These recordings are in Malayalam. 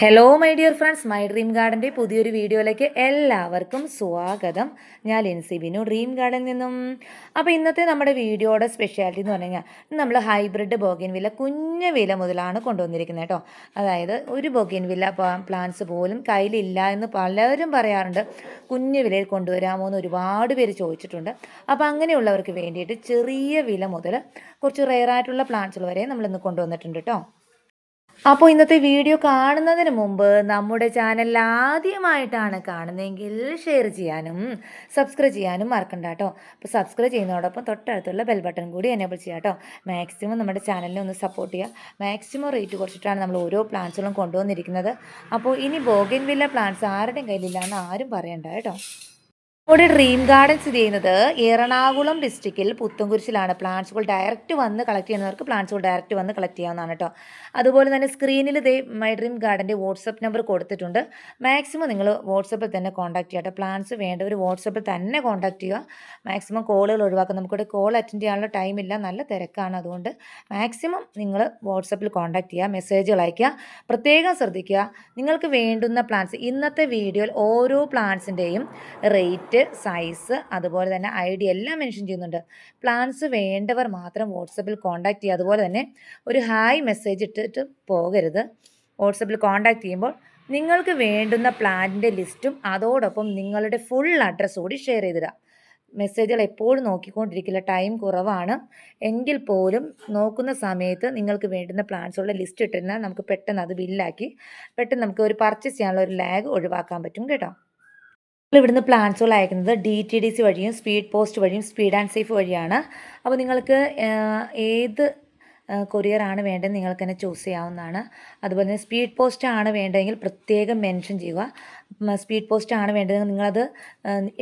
Hello my dear friends my dream ഗാർഡന്റെ പുതിയൊരു വീഡിയോയിലേക്ക് എല്ലാവർക്കും സ്വാഗതം. ഞാൻ ലിൻസി ബിനു ഡ്രീം ഗാർഡനിൽ നിന്നും. അപ്പോൾ ഇന്നത്തെ നമ്മുടെ വീഡിയോയുടെ സ്പെഷ്യാലിറ്റി എന്ന് പറഞ്ഞു കഴിഞ്ഞാൽ നമ്മൾ ഹൈബ്രിഡ് ബോഗിൻ വില കുഞ്ഞ വില മുതലാണ് കൊണ്ടുവന്നിരിക്കുന്നത് കേട്ടോ. അതായത് ഒരു ബോഗിൻ വില പ്ലാന്റ്സ് പോലും കയ്യിലില്ല എന്ന് പലരും പറയാറുണ്ട്. കുഞ്ഞു വിലയിൽ കൊണ്ടുവരാമോ എന്ന് ഒരുപാട് പേര് ചോദിച്ചിട്ടുണ്ട്. അപ്പോൾ അങ്ങനെയുള്ളവർക്ക് വേണ്ടിയിട്ട് ചെറിയ വില മുതൽ കുറച്ച് റെയറായിട്ടുള്ള പ്ലാന്റ്സുകൾ വരെ നമ്മളിന്ന് കൊണ്ടുവന്നിട്ടുണ്ട് കേട്ടോ. അപ്പോൾ ഇന്നത്തെ വീഡിയോ കാണുന്നതിന് മുമ്പ് നമ്മുടെ ചാനൽ ആദ്യമായിട്ടാണ് കാണുന്നതെങ്കിൽ ഷെയർ ചെയ്യാനും സബ്സ്ക്രൈബ് ചെയ്യാനും മറക്കണ്ട കേട്ടോ അപ്പോൾ സബ്സ്ക്രൈബ് ചെയ്യുന്നതോടൊപ്പം തൊട്ടടുത്തുള്ള ബെൽ ബട്ടൺ കൂടി എനേബിൾ ചെയ്യുക കേട്ടോ മാക്സിമം നമ്മുടെ ചാനലിനെ ഒന്ന് സപ്പോർട്ട് ചെയ്യുക മാക്സിമം റേറ്റ് കുറച്ചിട്ടാണ് നമ്മൾ ഓരോ പ്ലാന്റ്സുകളും കൊണ്ടുവന്നിരിക്കുന്നത്. അപ്പോൾ ഇനി ബോഗൻ വില്ല പ്ലാന്റ്സ് ആരുടെയും കയ്യിലില്ല എന്ന് ആരും പറയണ്ട കേട്ടോ നമ്മുടെ ഡ്രീം ഗാർഡൻ സ്ഥിതി ചെയ്യുന്നത് എറണാകുളം ഡിസ്ട്രിക്റ്റിൽ പുത്തൻകുരിശിലാണ്. പ്ലാന്റ്സുകൾ ഡയറക്റ്റ് വന്ന് കളക്ട് ചെയ്യുന്നവർക്ക് പ്ലാന്റ്സുകൾ ഡയറക്റ്റ് വന്ന് കളക്ട് ചെയ്യാവുന്നതാണ് കേട്ടോ അതുപോലെ തന്നെ സ്ക്രീനിൽ ദേ മൈ ഡ്രീം ഗാർഡന്റെ വാട്സപ്പ് നമ്പർ കൊടുത്തിട്ടുണ്ട്. മാക്സിമം നിങ്ങൾ വാട്സപ്പിൽ തന്നെ കോൺടാക്ട് ചെയ്യുക കേട്ടോ പ്ലാന്റ്സ് വേണ്ടവർ വാട്സപ്പിൽ തന്നെ കോൺടാക്ട് ചെയ്യുക. മാക്സിമം കോളുകൾ ഒഴിവാക്കുക. നമുക്കിവിടെ കോൾ അറ്റൻഡ് ചെയ്യാനുള്ള ടൈം ഇല്ല. നല്ല തിരക്കാണ് അതുകൊണ്ട് മാക്സിമം നിങ്ങൾ വാട്സപ്പിൽ കോൺടാക്ട് ചെയ്യുക. മെസ്സേജുകൾ അയയ്ക്കുക പ്രത്യേകം ശ്രദ്ധിക്കുക. നിങ്ങൾക്ക് വേണ്ടുന്ന പ്ലാന്റ്സ് ഇന്നത്തെ വീഡിയോയിൽ ഓരോ പ്ലാന്റ്സിന്റെയും റേറ്റ് സൈസ് അതുപോലെ തന്നെ ഐ ഡി എല്ലാം മെൻഷൻ ചെയ്യുന്നുണ്ട്. പ്ലാൻസ് വേണ്ടവർ മാത്രം വാട്സപ്പിൽ കോൺടാക്ട് ചെയ്യുക. അതുപോലെ തന്നെ ഒരു ഹായ് മെസ്സേജ് ഇട്ടിട്ട് പോകരുത്. വാട്സപ്പിൽ കോൺടാക്ട് ചെയ്യുമ്പോൾ നിങ്ങൾക്ക് വേണ്ടുന്ന പ്ലാനിന്റെ ലിസ്റ്റും അതോടൊപ്പം നിങ്ങളുടെ ഫുൾ അഡ്രസ്സ് കൂടി ഷെയർ ചെയ്തിടുക മെസ്സേജുകൾ എപ്പോഴും നോക്കിക്കൊണ്ടിരിക്കില്ല. ടൈം കുറവാണ്. എങ്കിൽ പോലും നോക്കുന്ന സമയത്ത് നിങ്ങൾക്ക് വേണ്ടുന്ന പ്ലാൻസുള്ള ലിസ്റ്റ് ഇട്ടിരുന്നാൽ നമുക്ക് പെട്ടെന്ന് അത് ബില്ലാക്കി പെട്ടെന്ന് നമുക്ക് ഒരു പർച്ചേസ് ചെയ്യാനുള്ള ഒരു ലാഗ് ഒഴിവാക്കാൻ പറ്റും കേട്ടോ. നമ്മൾ ഇവിടുന്ന് പ്ലാൻസുകൾ അയക്കുന്നത് ഡി ടി ഡി സി വഴിയും സ്പീഡ് പോസ്റ്റ് വഴിയും സ്പീഡ് ആൻഡ് സേഫ് വഴിയാണ്. അപ്പോൾ നിങ്ങൾക്ക് ഏത് കൊറിയറാണ് വേണ്ടത് നിങ്ങൾക്ക് തന്നെ ചൂസ് ചെയ്യാവുന്നതാണ്. അതുപോലെ തന്നെ സ്പീഡ് പോസ്റ്റ് ആണ് വേണ്ടതെങ്കിൽ പ്രത്യേകം മെൻഷൻ ചെയ്യുക. സ്പീഡ് പോസ്റ്റ് ആണ് വേണ്ടതെങ്കിൽ നിങ്ങളത്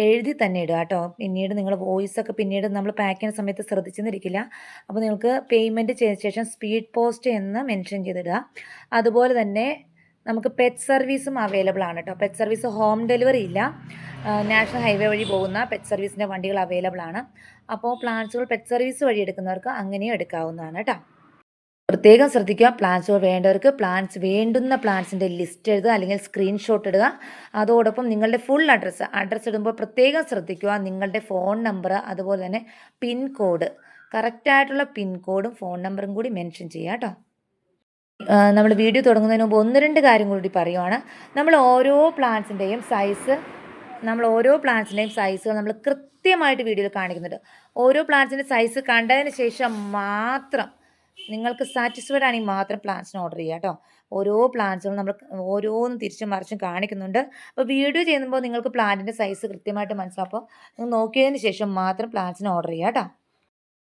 എഴുതി തന്നെ ഇടുക കേട്ടോ. പിന്നീട് നിങ്ങൾ വോയിസ് ഒക്കെ പിന്നീട് നമ്മൾ പാക്ക് ചെയ്യുന്ന സമയത്ത് ശ്രദ്ധിച്ചെന്നിരിക്കില്ല. അപ്പോൾ നിങ്ങൾക്ക് പേയ്മെന്റ് ചെയ്ത ശേഷം സ്പീഡ് പോസ്റ്റ് എന്ന് മെൻഷൻ ചെയ്തിടുക. അതുപോലെ തന്നെ നമുക്ക് പെറ്റ് സർവീസും അവൈലബിൾ ആണ് കേട്ടോ പെറ്റ് സർവീസ് ഹോം ഡെലിവറി ഇല്ല. നാഷണൽ ഹൈവേ വഴി പോകുന്ന പെറ്റ് സർവീസിന്റെ വണ്ടികൾ അവൈലബിൾ ആണ്. അപ്പോൾ പ്ലാൻസുകൾ പെറ്റ് സർവീസ് വഴി എടുക്കുന്നവർക്ക് അങ്ങനെയും എടുക്കാവുന്നതാണ് കേട്ടോ പ്രത്യേകം ശ്രദ്ധിക്കുക പ്ലാൻസുകൾ വേണ്ടവർക്ക് പ്ലാൻസ് വേണ്ടുന്ന പ്ലാൻസിന്റെ ലിസ്റ്റ് എഴുതുക അല്ലെങ്കിൽ സ്ക്രീൻഷോട്ട് ഇടുക. അതോടൊപ്പം നിങ്ങളുടെ ഫുൾ അഡ്രസ്സ് അഡ്രസ്സ് ഇടുമ്പോൾ പ്രത്യേകം ശ്രദ്ധിക്കുക നിങ്ങളുടെ ഫോൺ നമ്പർ അതുപോലെ തന്നെ പിൻ കോഡ് കറക്റ്റായിട്ടുള്ള പിൻ കോഡും ഫോൺ നമ്പറും കൂടി മെൻഷൻ ചെയ്യുക കേട്ടോ നമ്മൾ വീഡിയോ തുടങ്ങുന്നതിന് മുമ്പ് ഒന്ന് രണ്ട് കാര്യം കൂടി പറയുവാണ്. നമ്മൾ ഓരോ പ്ലാന്റ്സിന്റെയും സൈസ് നമ്മൾ ഓരോ പ്ലാന്റ്സിന്റെയും സൈസുകൾ നമ്മൾ കൃത്യമായിട്ട് വീഡിയോയിൽ കാണിക്കുന്നുണ്ട്. ഓരോ പ്ലാന്റ്സിന്റെ സൈസ് കണ്ടതിന് ശേഷം മാത്രം നിങ്ങൾക്ക് സാറ്റിസ്ഫൈഡ് ആണെങ്കിൽ മാത്രം പ്ലാന്റ്സിന് ഓർഡർ ചെയ്യുക കേട്ടോ. ഓരോ പ്ലാന്റ്സുകളും നമ്മൾ ഓരോന്നും തിരിച്ചും മറിച്ചും കാണിക്കുന്നുണ്ട്. അപ്പോൾ വീഡിയോ ചെയ്യുമ്പോൾ നിങ്ങൾക്ക് പ്ലാന്റിന്റെ സൈസ് കൃത്യമായിട്ട് മനസ്സിലാവും. അപ്പോൾ നിങ്ങൾ നോക്കിയതിന് ശേഷം മാത്രം പ്ലാന്റ്സിന് ഓർഡർ ചെയ്യുക കേട്ടോ.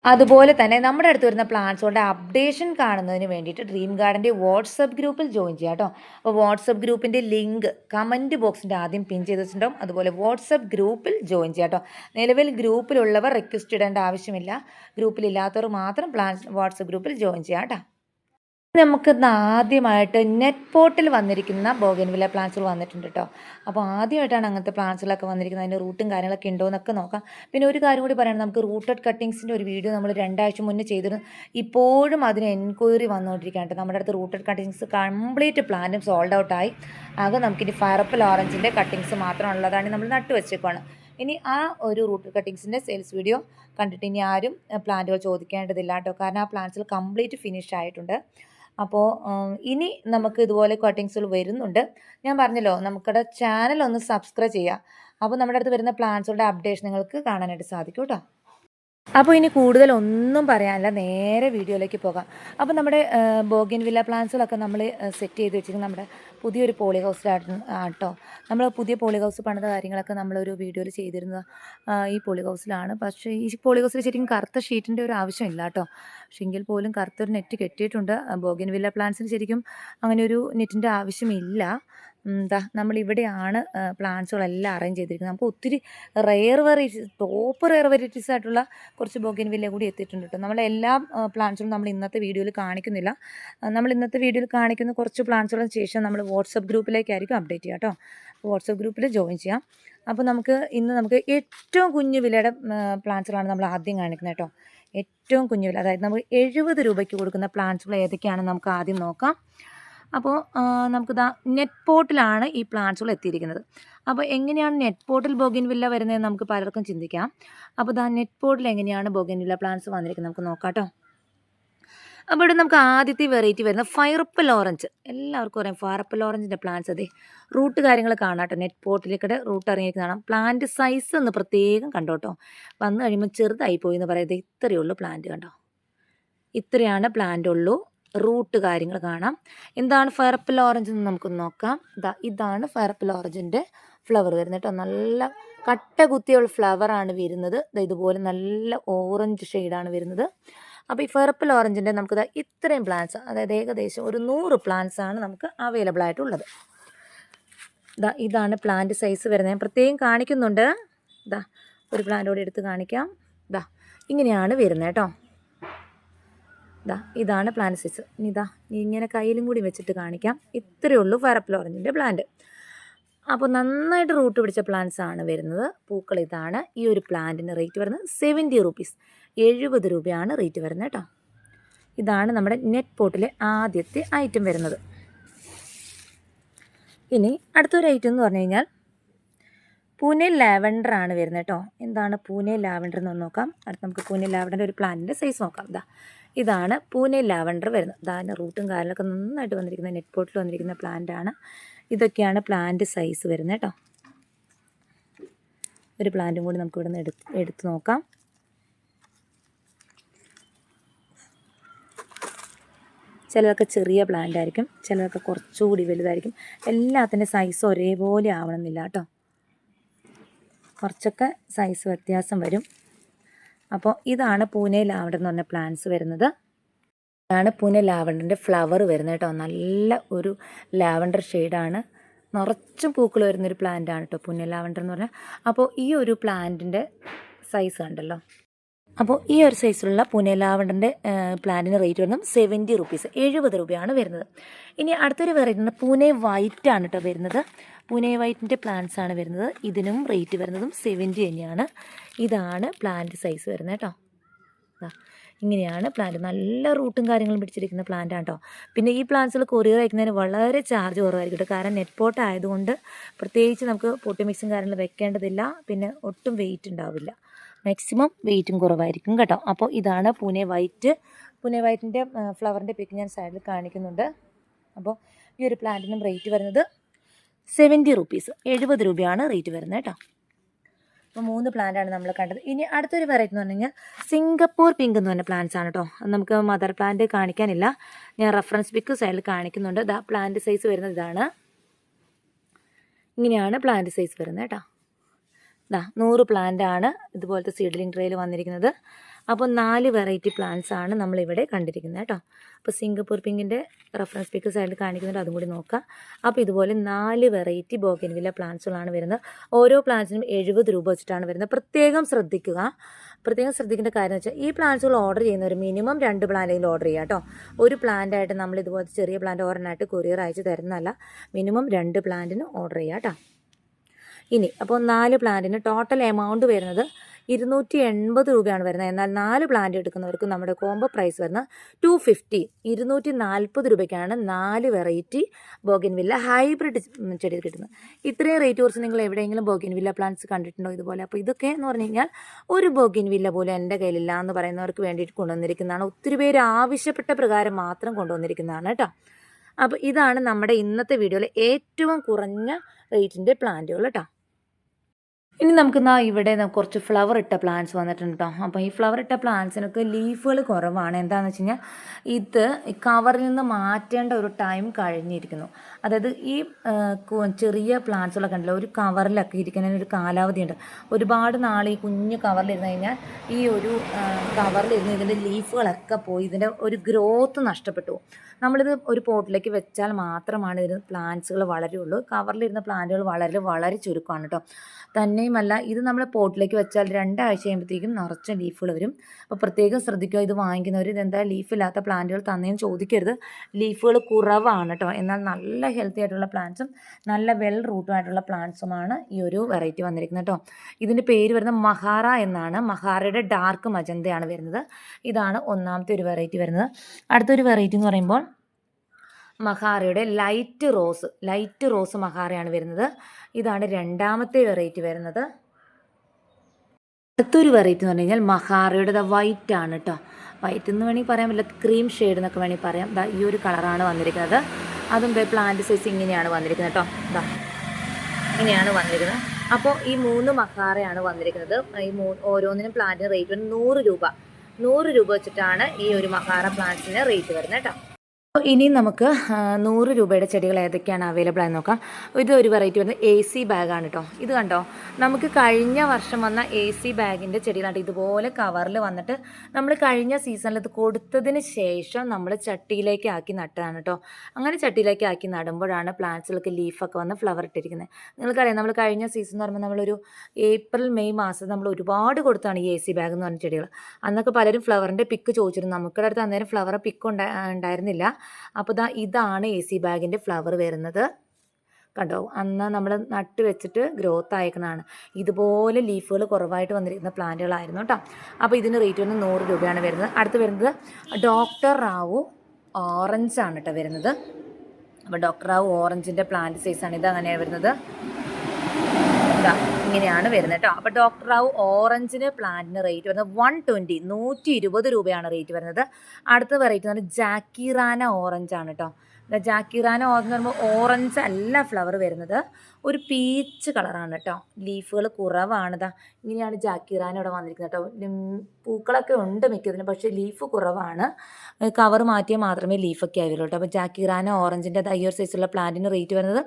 അതുപോലെ തന്നെ നമ്മുടെ അടുത്ത് വരുന്ന പ്ലാൻസുകളുടെ അപ്ഡേഷൻ കാണുന്നതിന് വേണ്ടിയിട്ട് ഡ്രീം ഗാർഡന്റെ വാട്സപ്പ് ഗ്രൂപ്പിൽ ജോയിൻ ചെയ്യാം കേട്ടോ അപ്പോൾ വാട്സപ്പ് ഗ്രൂപ്പിന്റെ ലിങ്ക് കമന്റ് ബോക്സിന്റെ ആദ്യം പിൻ ചെയ്ത് വെച്ചിട്ടുണ്ടാവും. അതുപോലെ വാട്സപ്പ് ഗ്രൂപ്പിൽ ജോയിൻ ചെയ്യാം കേട്ടോ നിലവിൽ ഗ്രൂപ്പിലുള്ളവർ റിക്വസ്റ്റ് ഇടേണ്ട ആവശ്യമില്ല. ഗ്രൂപ്പിലില്ലാത്തവർ മാത്രം പ്ലാൻ വാട്സപ്പ് ഗ്രൂപ്പിൽ ജോയിൻ ചെയ്യാം കേട്ടോ നമുക്ക് ആദ്യമായിട്ട് നെറ്റ് പോർട്ടിൽ വന്നിരിക്കുന്ന ബോഗൻവില പ്ലാന്റ്സുകൾ വന്നിട്ടുണ്ട് കേട്ടോ അപ്പോൾ ആദ്യമായിട്ടാണ് അങ്ങനത്തെ പ്ലാന്റ്സുകളൊക്കെ വന്നിരിക്കുന്നത്. അതിന്റെ റൂട്ടും കാര്യങ്ങളൊക്കെ ഉണ്ടോ എന്നൊക്കെ നോക്കാം. പിന്നെ ഒരു കാര്യം കൂടി പറയണം. നമുക്ക് റൂട്ടഡ് കട്ടിങ്സിന്റെ ഒരു വീഡിയോ നമ്മൾ രണ്ടാഴ്ച മുന്നേ ചെയ്തിരുന്നു. ഇപ്പോഴും അതിന് എൻക്വയറി വന്നുകൊണ്ടിരിക്കുകയാണ് നമ്മുടെ അടുത്ത് റൂട്ടഡ് കട്ടിങ്സ് കംപ്ലീറ്റ് പ്ലാന്റും സോൾഡ് ഔട്ടായി ആകെ നമുക്കിനി ഫയറപ്പൽ ഓറഞ്ചിന്റെ കട്ടിങ്സ് മാത്രമുള്ളതാണ് നമ്മൾ നട്ടു വെച്ചേക്കുവാണ്. ഇനി ആ ഒരു റൂട്ട് കട്ടിങ്സിന്റെ സെയിൽസ് വീഡിയോ കണ്ടിട്ട് ഇനി ആരും പ്ലാന്റുകൾ ചോദിക്കേണ്ടതില്ല കേട്ടോ കാരണം ആ പ്ലാന്റ്സിൽ കംപ്ലീറ്റ് ഫിനിഷ് ആയിട്ടുണ്ട്. അപ്പോൾ ഇനി നമുക്ക് ഇതുപോലെ കട്ടിങ്സുകൾ വരുന്നുണ്ട്. ഞാൻ പറഞ്ഞല്ലോ നമുക്കടെ ചാനൽ ഒന്ന് സബ്സ്ക്രൈബ് ചെയ്യുക അപ്പോൾ നമ്മുടെ അടുത്ത് വരുന്ന പ്ലാൻസുകളുടെ അപ്ഡേഷൻ നിങ്ങൾക്ക് കാണാനായിട്ട് സാധിക്കും കേട്ടോ അപ്പോൾ ഇനി കൂടുതൽ ഒന്നും പറയാനില്ല. നേരെ വീഡിയോയിലേക്ക് പോകാം. അപ്പോൾ നമ്മുടെ ബോഗിൻ വില്ല പ്ലാൻസുകളൊക്കെ നമ്മൾ സെറ്റ് ചെയ്ത് വെച്ചിരിക്കുന്നത് നമ്മുടെ പുതിയൊരു പോളി ഹൗസിലായിരുന്നു ആട്ടോ നമ്മൾ പുതിയ പോളി ഹൗസ് പണിത കാര്യങ്ങളൊക്കെ നമ്മളൊരു വീഡിയോയിൽ ചെയ്തിരുന്നത് ഈ പോളി ഹൗസിലാണ്. പക്ഷേ ഈ പോളി ഹൗസിൽ ശരിക്കും കറുത്ത ഷീറ്റിന്റെ ഒരു ആവശ്യമില്ല കേട്ടോ പക്ഷേ എങ്കിൽ പോലും കറുത്തൊരു നെറ്റ് കെട്ടിയിട്ടുണ്ട്. ബോഗിൻ വില്ല പ്ലാൻസിന് ശരിക്കും അങ്ങനെ ഒരു നെറ്റിന്റെ ആവശ്യമില്ല. എന്താ നമ്മളിവിടെയാണ് പ്ലാന്റ്സുകളെല്ലാം അറേഞ്ച് ചെയ്തിരിക്കുന്നത്. നമുക്ക് ഒത്തിരി rare varieties top rare varieties ആയിട്ടുള്ള കുറച്ച് ബോഗിൻ വില്ല കൂടി എത്തിയിട്ടുണ്ട് കേട്ടോ. നമ്മളെല്ലാ പ്ലാന്റ്സുകളും നമ്മൾ ഇന്നത്തെ വീഡിയോയിൽ കാണിക്കുന്നില്ല. നമ്മൾ ഇന്നത്തെ വീഡിയോയിൽ കാണിക്കുന്ന കുറച്ച് പ്ലാന്റ്സുകളും ശേഷം നമ്മൾ വാട്സപ്പ് ഗ്രൂപ്പിലേക്കായിരിക്കും അപ്ഡേറ്റ് ചെയ്യുക കേട്ടോ. വാട്സപ്പ് ഗ്രൂപ്പിൽ ജോയിൻ ചെയ്യാം. അപ്പോൾ നമുക്ക് ഇന്ന് നമുക്ക് ഏറ്റവും കുഞ്ഞു വിലയുടെ പ്ലാന്റ്സുകളാണ് നമ്മൾ ആദ്യം കാണിക്കുന്നത് കേട്ടോ. ഏറ്റവും കുഞ്ഞു വില അതായത് നമുക്ക് എഴുപത് രൂപയ്ക്ക് കൊടുക്കുന്ന പ്ലാന്റ്സുകൾ ഏതൊക്കെയാണെന്ന് നമുക്ക് ആദ്യം നോക്കാം. അപ്പോൾ നമുക്കിതാ നെറ്റ് പോട്ടിലാണ് ഈ പ്ലാന്റ്സുകൾ എത്തിയിരിക്കുന്നത്. അപ്പോൾ എങ്ങനെയാണ് നെറ്റ് പോർട്ടിൽ ബോഗിൻവില്ല വരുന്നതെന്ന് നമുക്ക് പലർക്കും ചിന്തിക്കാം. അപ്പോൾ ഇതാ നെറ്റ് പോർട്ടിൽ എങ്ങനെയാണ് ബോഗിൻവില്ല പ്ലാന്റ്സ് വന്നിരിക്കുന്നത് നമുക്ക് നോക്കാം കേട്ടോ അപ്പോൾ ഇവിടെ നമുക്ക് ആദ്യത്തെ വെറൈറ്റി വരുന്നത് ഫയറപ്പൽ ഓറഞ്ച് എല്ലാവർക്കും അറിയാം ഫയറപ്പൽ ഓറഞ്ചിന്റെ പ്ലാന്റ്സ് അതെ. റൂട്ട് കാര്യങ്ങൾ കാണാം കേട്ടോ നെറ്റ് പോർട്ടിലേക്കിടെ റൂട്ട് ഇറങ്ങിയിരിക്കുന്ന കാണാം പ്ലാന്റ് സൈസ് ഒന്ന് പ്രത്യേകം കണ്ടോട്ടോ വന്നു കഴിയുമ്പോൾ ചെറുതായി പോയി എന്ന് പറയുന്നത് ഇത്രയേ ഉള്ളൂ പ്ലാന്റ് കണ്ടോ. ഇത്രയാണ് പ്ലാന്റ് ഉള്ളൂ. റൂട്ട് കാര്യങ്ങൾ കാണാം. എന്താണ് ഫയർപ്പിൾ ഓറഞ്ച് എന്ന് നമുക്ക് നോക്കാം. ഇതാ ഇതാണ് ഫയർപ്പിൾ ഓറഞ്ചിന്റെ ഫ്ലവർ വരുന്നത് കേട്ടോ. നല്ല കട്ട കുത്തിയുള്ള ഫ്ലവറാണ് വരുന്നത്. ഇതുപോലെ നല്ല ഓറഞ്ച് ഷെയ്ഡാണ് വരുന്നത്. അപ്പോൾ ഈ ഫെർപ്പിൾ ഓറഞ്ചിന്റെ നമുക്ക് ഇത്രയും പ്ലാന്റ്സ് അതായത് ഏകദേശം ഒരു നൂറ് പ്ലാന്റ്സ് ആണ് നമുക്ക് അവൈലബിൾ ആയിട്ടുള്ളത്. ഇതാ ഇതാണ് പ്ലാന്റ് സൈസ് വരുന്നത്. ഞാൻ പ്രത്യേകം കാണിക്കുന്നുണ്ട്. ഇതാ ഒരു പ്ലാന്റ് കൂടി എടുത്ത് കാണിക്കാം. ഇതാ ഇങ്ങനെയാണ് വരുന്നത് കേട്ടോ. ഇതാ ഇതാണ് പ്ലാന്റ് സൈസ് ഇതാ ഇങ്ങനെ കയ്യിലും കൂടി വെച്ചിട്ട് കാണിക്കാം. ഇത്രയേ ഉള്ളൂ ഫയറപ്പിൾ ഓറഞ്ചിന്റെ പ്ലാന്റ് അപ്പോൾ നന്നായിട്ട് റൂട്ട് പിടിച്ച പ്ലാന്റ്സ് ആണ് വരുന്നത്. പൂക്കൾ ഇതാണ്. ഈ ഒരു പ്ലാന്റിന് റേറ്റ് വരുന്നത് സെവന്റി റുപ്പീസ് എഴുപത് രൂപയാണ് റേറ്റ് വരുന്നത് കേട്ടോ. ഇതാണ് നമ്മുടെ നെറ്റ് പോട്ടിലെ ആദ്യത്തെ ഐറ്റം വരുന്നത്. ഇനി അടുത്തൊരു ഐറ്റം എന്ന് പറഞ്ഞു കഴിഞ്ഞാൽ പൂനെ ലാവൻഡർ ആണ് വരുന്നത് കേട്ടോ. എന്താണ് പൂനെ ലാവൻഡർ എന്ന് നോക്കാം. അടുത്ത് നമുക്ക് പൂനെ ലാവൻഡറിന്റെ ഒരു പ്ലാന്റിന്റെ സൈസ് നോക്കാം. ഇതാ ഇതാണ് പൂനെ ലാവണ്ടർ വരുന്നത്. ദാന റൂട്ടും കാര്യങ്ങളൊക്കെ നന്നായിട്ട് വന്നിരിക്കുന്ന നെറ്റ് പോട്ടിൽ വന്നിരിക്കുന്ന പ്ലാന്റ് ആണ്. ഇതൊക്കെയാണ് പ്ലാന്റ് സൈസ് വരുന്നത് കേട്ടോ. ഒരു പ്ലാന്റും കൂടി നമുക്ക് ഇവിടെ നിന്ന് എടുത്ത് എടുത്ത് നോക്കാം. ചിലതൊക്കെ ചെറിയ പ്ലാന്റ് ആയിരിക്കും. ചിലതൊക്കെ കുറച്ചുകൂടി വലുതായിരിക്കും. എല്ലാത്തിന്റെ സൈസ് ഒരേപോലെ ആവണമെന്നില്ല കേട്ടോ. കുറച്ചൊക്കെ സൈസ് വ്യത്യാസം വരും. അപ്പോൾ ഇതാണ് പൂനെ ലാവണ്ടർ എന്ന് പറഞ്ഞ പ്ലാന്റ്സ് വരുന്നത്. ഇതാണ് പൂനെ ലാവണ്ടറിന്റെ ഫ്ലവർ വരുന്നത് കേട്ടോ. നല്ല ഒരു ലാവണ്ടർ ഷെയ്ഡാണ് നിറച്ചും പൂക്കൾ വരുന്നൊരു പ്ലാന്റ് ആണ് കേട്ടോ പൂനെ ലാവണ്ടർ എന്ന് പറഞ്ഞാൽ. അപ്പോൾ ഈ ഒരു പ്ലാന്റിന്റെ സൈസ് കണ്ടല്ലോ. അപ്പോൾ ഈ ഒരു സൈസിലുള്ള പൂനെ ലാവണ്ടറിന്റെ പ്ലാന്റിന് റേറ്റ് വരുന്നത് സെവന്റി റുപ്പീസ് എഴുപത് രൂപയാണ് വരുന്നത്. ഇനി അടുത്തൊരു വെറൈറ്റി പൂനെ വൈറ്റ് ആണ് കേട്ടോ വരുന്നത്. പൂനെ വൈറ്റിന്റെ പ്ലാന്റ്സ് ആണ് വരുന്നത്. ഇതിനും റേറ്റ് വരുന്നതും സെവന്റി തന്നെയാണ്. ഇതാണ് പ്ലാന്റ് സൈസ് വരുന്നത് കേട്ടോ ഇങ്ങനെയാണ് പ്ലാന്റ് നല്ല റൂട്ടും കാര്യങ്ങളും പിടിച്ചിരിക്കുന്ന പ്ലാന്റ് ആണ് കേട്ടോ പിന്നെ ഈ പ്ലാന്റ്സുകൾ കൊറിയർ അയക്കുന്നതിന് വളരെ ചാർജ് കുറവായിരിക്കും കേട്ടോ കാരണം നെറ്റ് പോട്ട് ആയതുകൊണ്ട് പ്രത്യേകിച്ച് നമുക്ക് പൊട്ടി മിക്സും കാര്യങ്ങളും വെക്കേണ്ടതില്ല. പിന്നെ ഒട്ടും വെയിറ്റ് ഉണ്ടാവില്ല. മാക്സിമം വെയിറ്റും കുറവായിരിക്കും കേട്ടോ. അപ്പോൾ ഇതാണ് പൂനെ വൈറ്റ് പൂനെ വൈറ്റിന്റെ ഫ്ലവറിന്റെ പിക്ക് ഞാൻ സൈഡിൽ കാണിക്കുന്നുണ്ട്. അപ്പോൾ ഈ ഒരു പ്ലാന്റിനും റേറ്റ് വരുന്നത് സെവന്റി റുപ്പീസ് എഴുപത് രൂപയാണ് റേറ്റ് വരുന്നത് കേട്ടോ. അപ്പോൾ മൂന്ന് പ്ലാന്റാണ് നമ്മൾ കണ്ടത്. ഇനി അടുത്തൊരു വെറൈറ്റി എന്ന് പറഞ്ഞു കഴിഞ്ഞാൽ സിംഗപ്പൂർ പിങ്ക് എന്ന് പറഞ്ഞ പ്ലാന്റ്സ് ആണ് കേട്ടോ. നമുക്ക് മദർ പ്ലാന്റ് കാണിക്കാനില്ല. ഞാൻ റെഫറൻസ് പിക്ക് സൈഡിൽ കാണിക്കുന്നുണ്ട്. ദാ പ്ലാന്റ് സൈസ് വരുന്നത് ഇതാണ്. ഇങ്ങനെയാണ് പ്ലാന്റ് സൈസ് വരുന്നത് കേട്ടോ. ദാ നൂറ് പ്ലാന്റ് ആണ് ഇതുപോലത്തെ സീഡ്ലിംഗ് ട്രേയിൽ വന്നിരിക്കുന്നത്. അപ്പോൾ നാല് വെറൈറ്റി പ്ലാന്റ്സ് ആണ് നമ്മളിവിടെ കണ്ടിരിക്കുന്നത് കേട്ടോ. അപ്പോൾ സിംഗപ്പൂർ പിങ്കിന്റെ റെഫറൻസ് പിക്ക് സൈഡിൽ കാണിക്കുന്നുണ്ട് അതും കൂടി നോക്കാം. അപ്പോൾ ഇതുപോലെ നാല് വെറൈറ്റി ബോഗൻവില്ല പ്ലാന്റ്സുകളാണ് വരുന്നത്. ഓരോ പ്ലാന്റ്സിനും എഴുപത് രൂപ വെച്ചിട്ടാണ് വരുന്നത്. പ്രത്യേകം ശ്രദ്ധിക്കുക. പ്രത്യേകം ശ്രദ്ധിക്കേണ്ട കാര്യം വെച്ചാൽ ഈ പ്ലാന്റ്സുകൾ ഓർഡർ ചെയ്യുന്നവർ മിനിമം രണ്ട് പ്ലാന്റെങ്കിലും ഓർഡർ ചെയ്യുക കേട്ടോ. ഒരു പ്ലാന്റ് ആയിട്ട് നമ്മൾ ഇതുപോലത്തെ ചെറിയ പ്ലാന്റ് ഓർഡറിനായിട്ട് കൊറിയർ അയച്ച് തരുന്നതല്ല. മിനിമം രണ്ട് പ്ലാന്റിന് ഓർഡർ ചെയ്യുക കേട്ടോ. ഇനി അപ്പോൾ നാല് പ്ലാന്റിന് ടോട്ടൽ എമൗണ്ട് വരുന്നത് ഇരുന്നൂറ്റി എൺപത് രൂപയാണ് വരുന്നത്. എന്നാൽ നാല് പ്ലാന്റ് എടുക്കുന്നവർക്ക് നമ്മുടെ കോംബോ പ്രൈസ് വരുന്നത് ടു ഫിഫ്റ്റി ഇരുന്നൂറ്റി നാൽപ്പത് രൂപയ്ക്കാണ് നാല് വെറൈറ്റി ബോഗിൻവില്ല ഹൈബ്രിഡ് ചെടി കിട്ടുന്നത്. ഇത്രയും റേറ്റ് കുറിച്ച് നിങ്ങൾ എവിടെയെങ്കിലും ബോഗിൻവില്ല പ്ലാന്റ്സ് കണ്ടിട്ടുണ്ടോ ഇതുപോലെ? അപ്പോൾ ഇതൊക്കെ എന്ന് പറഞ്ഞു കഴിഞ്ഞാൽ ഒരു ബോഗിൻവില്ല പോലും എന്റെ കയ്യിലില്ല എന്ന് പറയുന്നവർക്ക് വേണ്ടിയിട്ട് കൊണ്ടുവന്നിരിക്കുന്നതാണ്. ഒത്തിരി പേര് ആവശ്യപ്പെട്ട പ്രകാരം മാത്രം കൊണ്ടുവന്നിരിക്കുന്നതാണ് കേട്ടോ. അപ്പോൾ ഇതാണ് നമ്മുടെ ഇന്നത്തെ വീഡിയോയിലെ ഏറ്റവും കുറഞ്ഞ റേറ്റിന്റെ പ്ലാന്റുകൾ കേട്ടോ. ഇനി നമുക്ക് നാ ഇവിടെ കുറച്ച് ഫ്ലവർ ഇട്ട പ്ലാന്റ്സ് വന്നിട്ടുണ്ട് കേട്ടോ അപ്പോൾ ഈ ഫ്ലവർ ഇട്ട പ്ലാന്റ്സിനൊക്കെ ലീഫുകൾ കുറവാണ്. എന്താണെന്ന് വെച്ച് കഴിഞ്ഞാൽ ഇത് കവറിൽ നിന്ന് മാറ്റേണ്ട ഒരു ടൈം കഴിഞ്ഞിരിക്കുന്നു. അതായത് ഈ ചെറിയ പ്ലാന്റ്സുകളൊക്കെ ഉണ്ടല്ലോ ഒരു കവറിലൊക്കെ ഇരിക്കുന്നതിന് ഒരു കാലാവധിയുണ്ട് ഒരുപാട് നാൾ ഈ കുഞ്ഞ് കവറിലിരുന്ന് കഴിഞ്ഞാൽ ഈ ഒരു കവറിലിരുന്ന് ഇതിന്റെ ലീഫുകളൊക്കെ പോയി ഇതിന്റെ ഒരു ഗ്രോത്ത് നഷ്ടപ്പെട്ടു. നമ്മളിത് ഒരു പോട്ടിലേക്ക് വെച്ചാൽ മാത്രമാണ് ഇതിന് പ്ലാന്റ്സുകൾ വളരുള്ളൂ. കവറിലിരുന്ന പ്ലാന്റുകൾ വളരെ വളരെ ചുരുക്കമാണ് കേട്ടോ തന്നെയുമല്ല ഇത് നമ്മൾ പോട്ടിലേക്ക് വെച്ചാൽ രണ്ടാഴ്ച കഴിയുമ്പോഴത്തേക്കും നിറച്ച ലീഫുകൾ വരും. അപ്പോൾ പ്രത്യേകം ശ്രദ്ധിക്കുക ഇത് വാങ്ങിക്കുന്നവർ ഇതെന്താ ലീഫില്ലാത്ത പ്ലാന്റുകൾ തന്നെയും ചോദിക്കരുത്. ലീഫുകൾ കുറവാണ് കേട്ടോ എന്നാൽ നല്ല ഹെൽത്തി ആയിട്ടുള്ള പ്ലാന്റ്സും നല്ല വെൽ റൂട്ടും ആയിട്ടുള്ള പ്ലാന്റ്സുമാണ് ഈ ഒരു വെറൈറ്റി വന്നിരിക്കുന്നത് കേട്ടോ ഇതിന്റെ പേര് വരുന്നത് മഹാറ എന്നാണ്. മഹാറയുടെ ഡാർക്ക് മജന്തയാണ് വരുന്നത്. ഇതാണ് ഒന്നാമത്തെ ഒരു വെറൈറ്റി വരുന്നത്. അടുത്തൊരു വെറൈറ്റി എന്ന് പറയുമ്പോൾ മഹാറയുടെ ലൈറ്റ് റോസ് ലൈറ്റ് റോസ് മഹാറയാണ് വരുന്നത്. ഇതാണ് രണ്ടാമത്തെ വെറൈറ്റി വരുന്നത്. അടുത്തൊരു വെറൈറ്റി എന്ന് പറഞ്ഞു കഴിഞ്ഞാൽ മഹാറയുടെ വൈറ്റ് ആണ് കേട്ടോ വൈറ്റ് എന്ന് വേണമെങ്കിൽ പറയാൻ പറ്റില്ല ക്രീം ഷെയ്ഡ് എന്നൊക്കെ വേണമെങ്കിൽ പറയാം. ഈ ഒരു കളറാണ് വന്നിരിക്കുന്നത്. അതും പ്ലാന്റ് സൈസ് ഇങ്ങനെയാണ് വന്നിരിക്കുന്നത് കേട്ടോ ദാ. ഇങ്ങനെയാണ് വന്നിരിക്കുന്നത്. അപ്പോൾ ഈ മൂന്ന് മഹാറയാണ് വന്നിരിക്കുന്നത്. ഈ മൂ ഓരോന്നിനും പ്ലാന്റിന് റേറ്റ് വരുന്നത് നൂറ് രൂപ. നൂറ് രൂപ വെച്ചിട്ടാണ് ഈ ഒരു മഹാറ പ്ലാന്റ്സിന് റേറ്റ് വരുന്നത് കേട്ടോ ഇനി നമുക്ക് നൂറ് രൂപയുടെ ചെടികൾ ഏതൊക്കെയാണ് അവൈലബിൾ ആയി നോക്കാം. ഇത് ഒരു വെറൈറ്റി വരുന്നത് എ സി ബാഗാണ് കേട്ടോ ഇത് കണ്ടോ? നമുക്ക് കഴിഞ്ഞ വർഷം വന്ന എ സി ബാഗിന്റെ ചെടികളാണ് ഇതുപോലെ കവറിൽ വന്നിട്ട് നമ്മൾ കഴിഞ്ഞ സീസണിൽ ഇത് കൊടുത്തതിന് ശേഷം നമ്മൾ ചട്ടിയിലേക്ക് ആക്കി നട്ടതാണ് കേട്ടോ അങ്ങനെ ചട്ടിയിലേക്ക് ആക്കി നടുമ്പോഴാണ് പ്ലാന്റ്സുകൾക്ക് ലീഫൊക്കെ വന്ന് ഫ്ലവർ ഇട്ടിരിക്കുന്നത് നിങ്ങൾക്കറിയാം നമ്മൾ കഴിഞ്ഞ സീസൺ എന്ന് പറയുമ്പോൾ നമ്മളൊരു ഏപ്രിൽ മെയ് മാസം നമ്മൾ ഒരുപാട് കൊടുത്താണ് ഈ എ സി ബാഗ് എന്ന് പറഞ്ഞ ചെടികൾ അന്നൊക്കെ പലരും ഫ്ലവറിന്റെ പിക്ക് ചോദിച്ചിരുന്നു. നമുക്കിടെ അന്നേരം ഫ്ലവർ പിക്ക് ഉണ്ടായിരുന്നില്ല. അപ്പോൾ ദാ ഇതാണ് എ സി ബാഗിന്റെ ഫ്ലവർ വരുന്നത്. കണ്ടോ? അന്ന് നമ്മൾ നട്ട് വെച്ചിട്ട് ഗ്രോത്ത് അയക്കണതാണ് ഇതുപോലെ ലീഫുകൾ കുറവായിട്ട് വന്നിരിക്കുന്ന പ്ലാന്റുകളായിരുന്നു കേട്ടോ അപ്പോൾ ഇതിന് റേറ്റ് വന്ന് നൂറ് രൂപയാണ് വരുന്നത്. അടുത്ത് വരുന്നത് ഡോക്ടർ റാവു ഓറഞ്ച് ആണ് കേട്ടോ വരുന്നത്. അപ്പോൾ ഡോക്ടർ റാവു ഓറഞ്ചിന്റെ പ്ലാന്റ് സൈസാണ് ഇത് അങ്ങനെയാണ് വരുന്നത്. ഇതാ ഇങ്ങനെയാണ് വരുന്നത് കേട്ടോ. അപ്പോൾ ഡോക്ടർ റാവു ഓറഞ്ചിന് പ്ലാന്റിന് റേറ്റ് വരുന്നത് വൺ ട്വന്റി നൂറ്റി ഇരുപത് രൂപയാണ് റേറ്റ് വരുന്നത്. അടുത്ത വെറൈറ്റി എന്ന് പറഞ്ഞാൽ ജാക്കിറാന ഓറഞ്ച് ആണ് കേട്ടോ. ജാക്കിറാന എന്ന് പറയുമ്പോൾ ഓറഞ്ച് അല്ല ഫ്ലവർ വരുന്നത്. ഒരു പീച്ച് കളറാണ് കേട്ടോ ലീഫുകൾ കുറവാണ് ദാ. ഇങ്ങനെയാണ് ജാക്കിറാന ഇവിടെ വന്നിരിക്കുന്നത് കേട്ടോ പൂക്കളൊക്കെ ഉണ്ട് മിക്കതിനും പക്ഷേ ലീഫ് കുറവാണ്. കവർ മാറ്റിയാൽ മാത്രമേ ലീഫൊക്കെ ആയുള്ളൂ കേട്ടോ അപ്പോൾ ജാക്കിറാന ഓറഞ്ചിന്റെ തയ്യൊരു സൈസുള്ള പ്ലാന്റിന് റേറ്റ് വരുന്നത്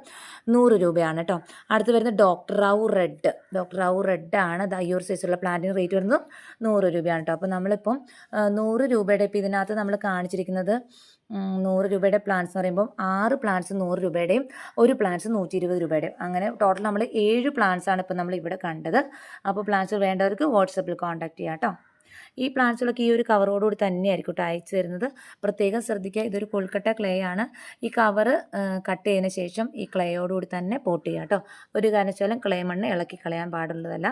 നൂറ് രൂപയാണ് കേട്ടോ അടുത്ത് വരുന്നത് doctor Rao red doctor Rao red ആണ് തയ്യൂർ സൈസുള്ള പ്ലാന്റിന് റേറ്റ് വരുന്നത് നൂറ് രൂപയാണ് കേട്ടോ അപ്പോൾ നമ്മളിപ്പം നൂറ് രൂപയുടെ ഇപ്പോൾ ഇതിനകത്ത് നമ്മൾ കാണിച്ചിരിക്കുന്നത് നൂറ് രൂപയുടെ പ്ലാൻസ് എന്ന് പറയുമ്പോൾ ആറ് പ്ലാൻസ് നൂറ് രൂപയുടെയും ഒരു പ്ലാൻസ് നൂറ്റി ഇരുപത് രൂപയുടെയും. അങ്ങനെ ടോട്ടൽ നമ്മൾ ഏഴ് പ്ലാന്റ്സ് ആണ് ഇപ്പോൾ നമ്മൾ ഇവിടെ കണ്ടത്. അപ്പോൾ പ്ലാൻസ് വേണ്ടവർക്ക് വാട്സപ്പിൽ കോൺടാക്ട് ചെയ്യാം കേട്ടോ ഈ പ്ലാന്റ്സുകളൊക്കെ ഈ ഒരു കവറോടുകൂടി തന്നെയായിരിക്കും കേട്ടോ അയച്ചു തരുന്നത്. പ്രത്യേകം ശ്രദ്ധിക്കുക ഇതൊരു കൊൽക്കട്ട ക്ലേ ആണ്. ഈ കവറ് കട്ട് ചെയ്തതിന് ശേഷം ഈ ക്ലേയോടുകൂടി തന്നെ പോട്ട് ചെയ്യുക കേട്ടോ. ഒരു കാരണവശാലും ക്ലേ മണ്ണ് ഇളക്കി കളയാൻ പാടുള്ളതല്ല.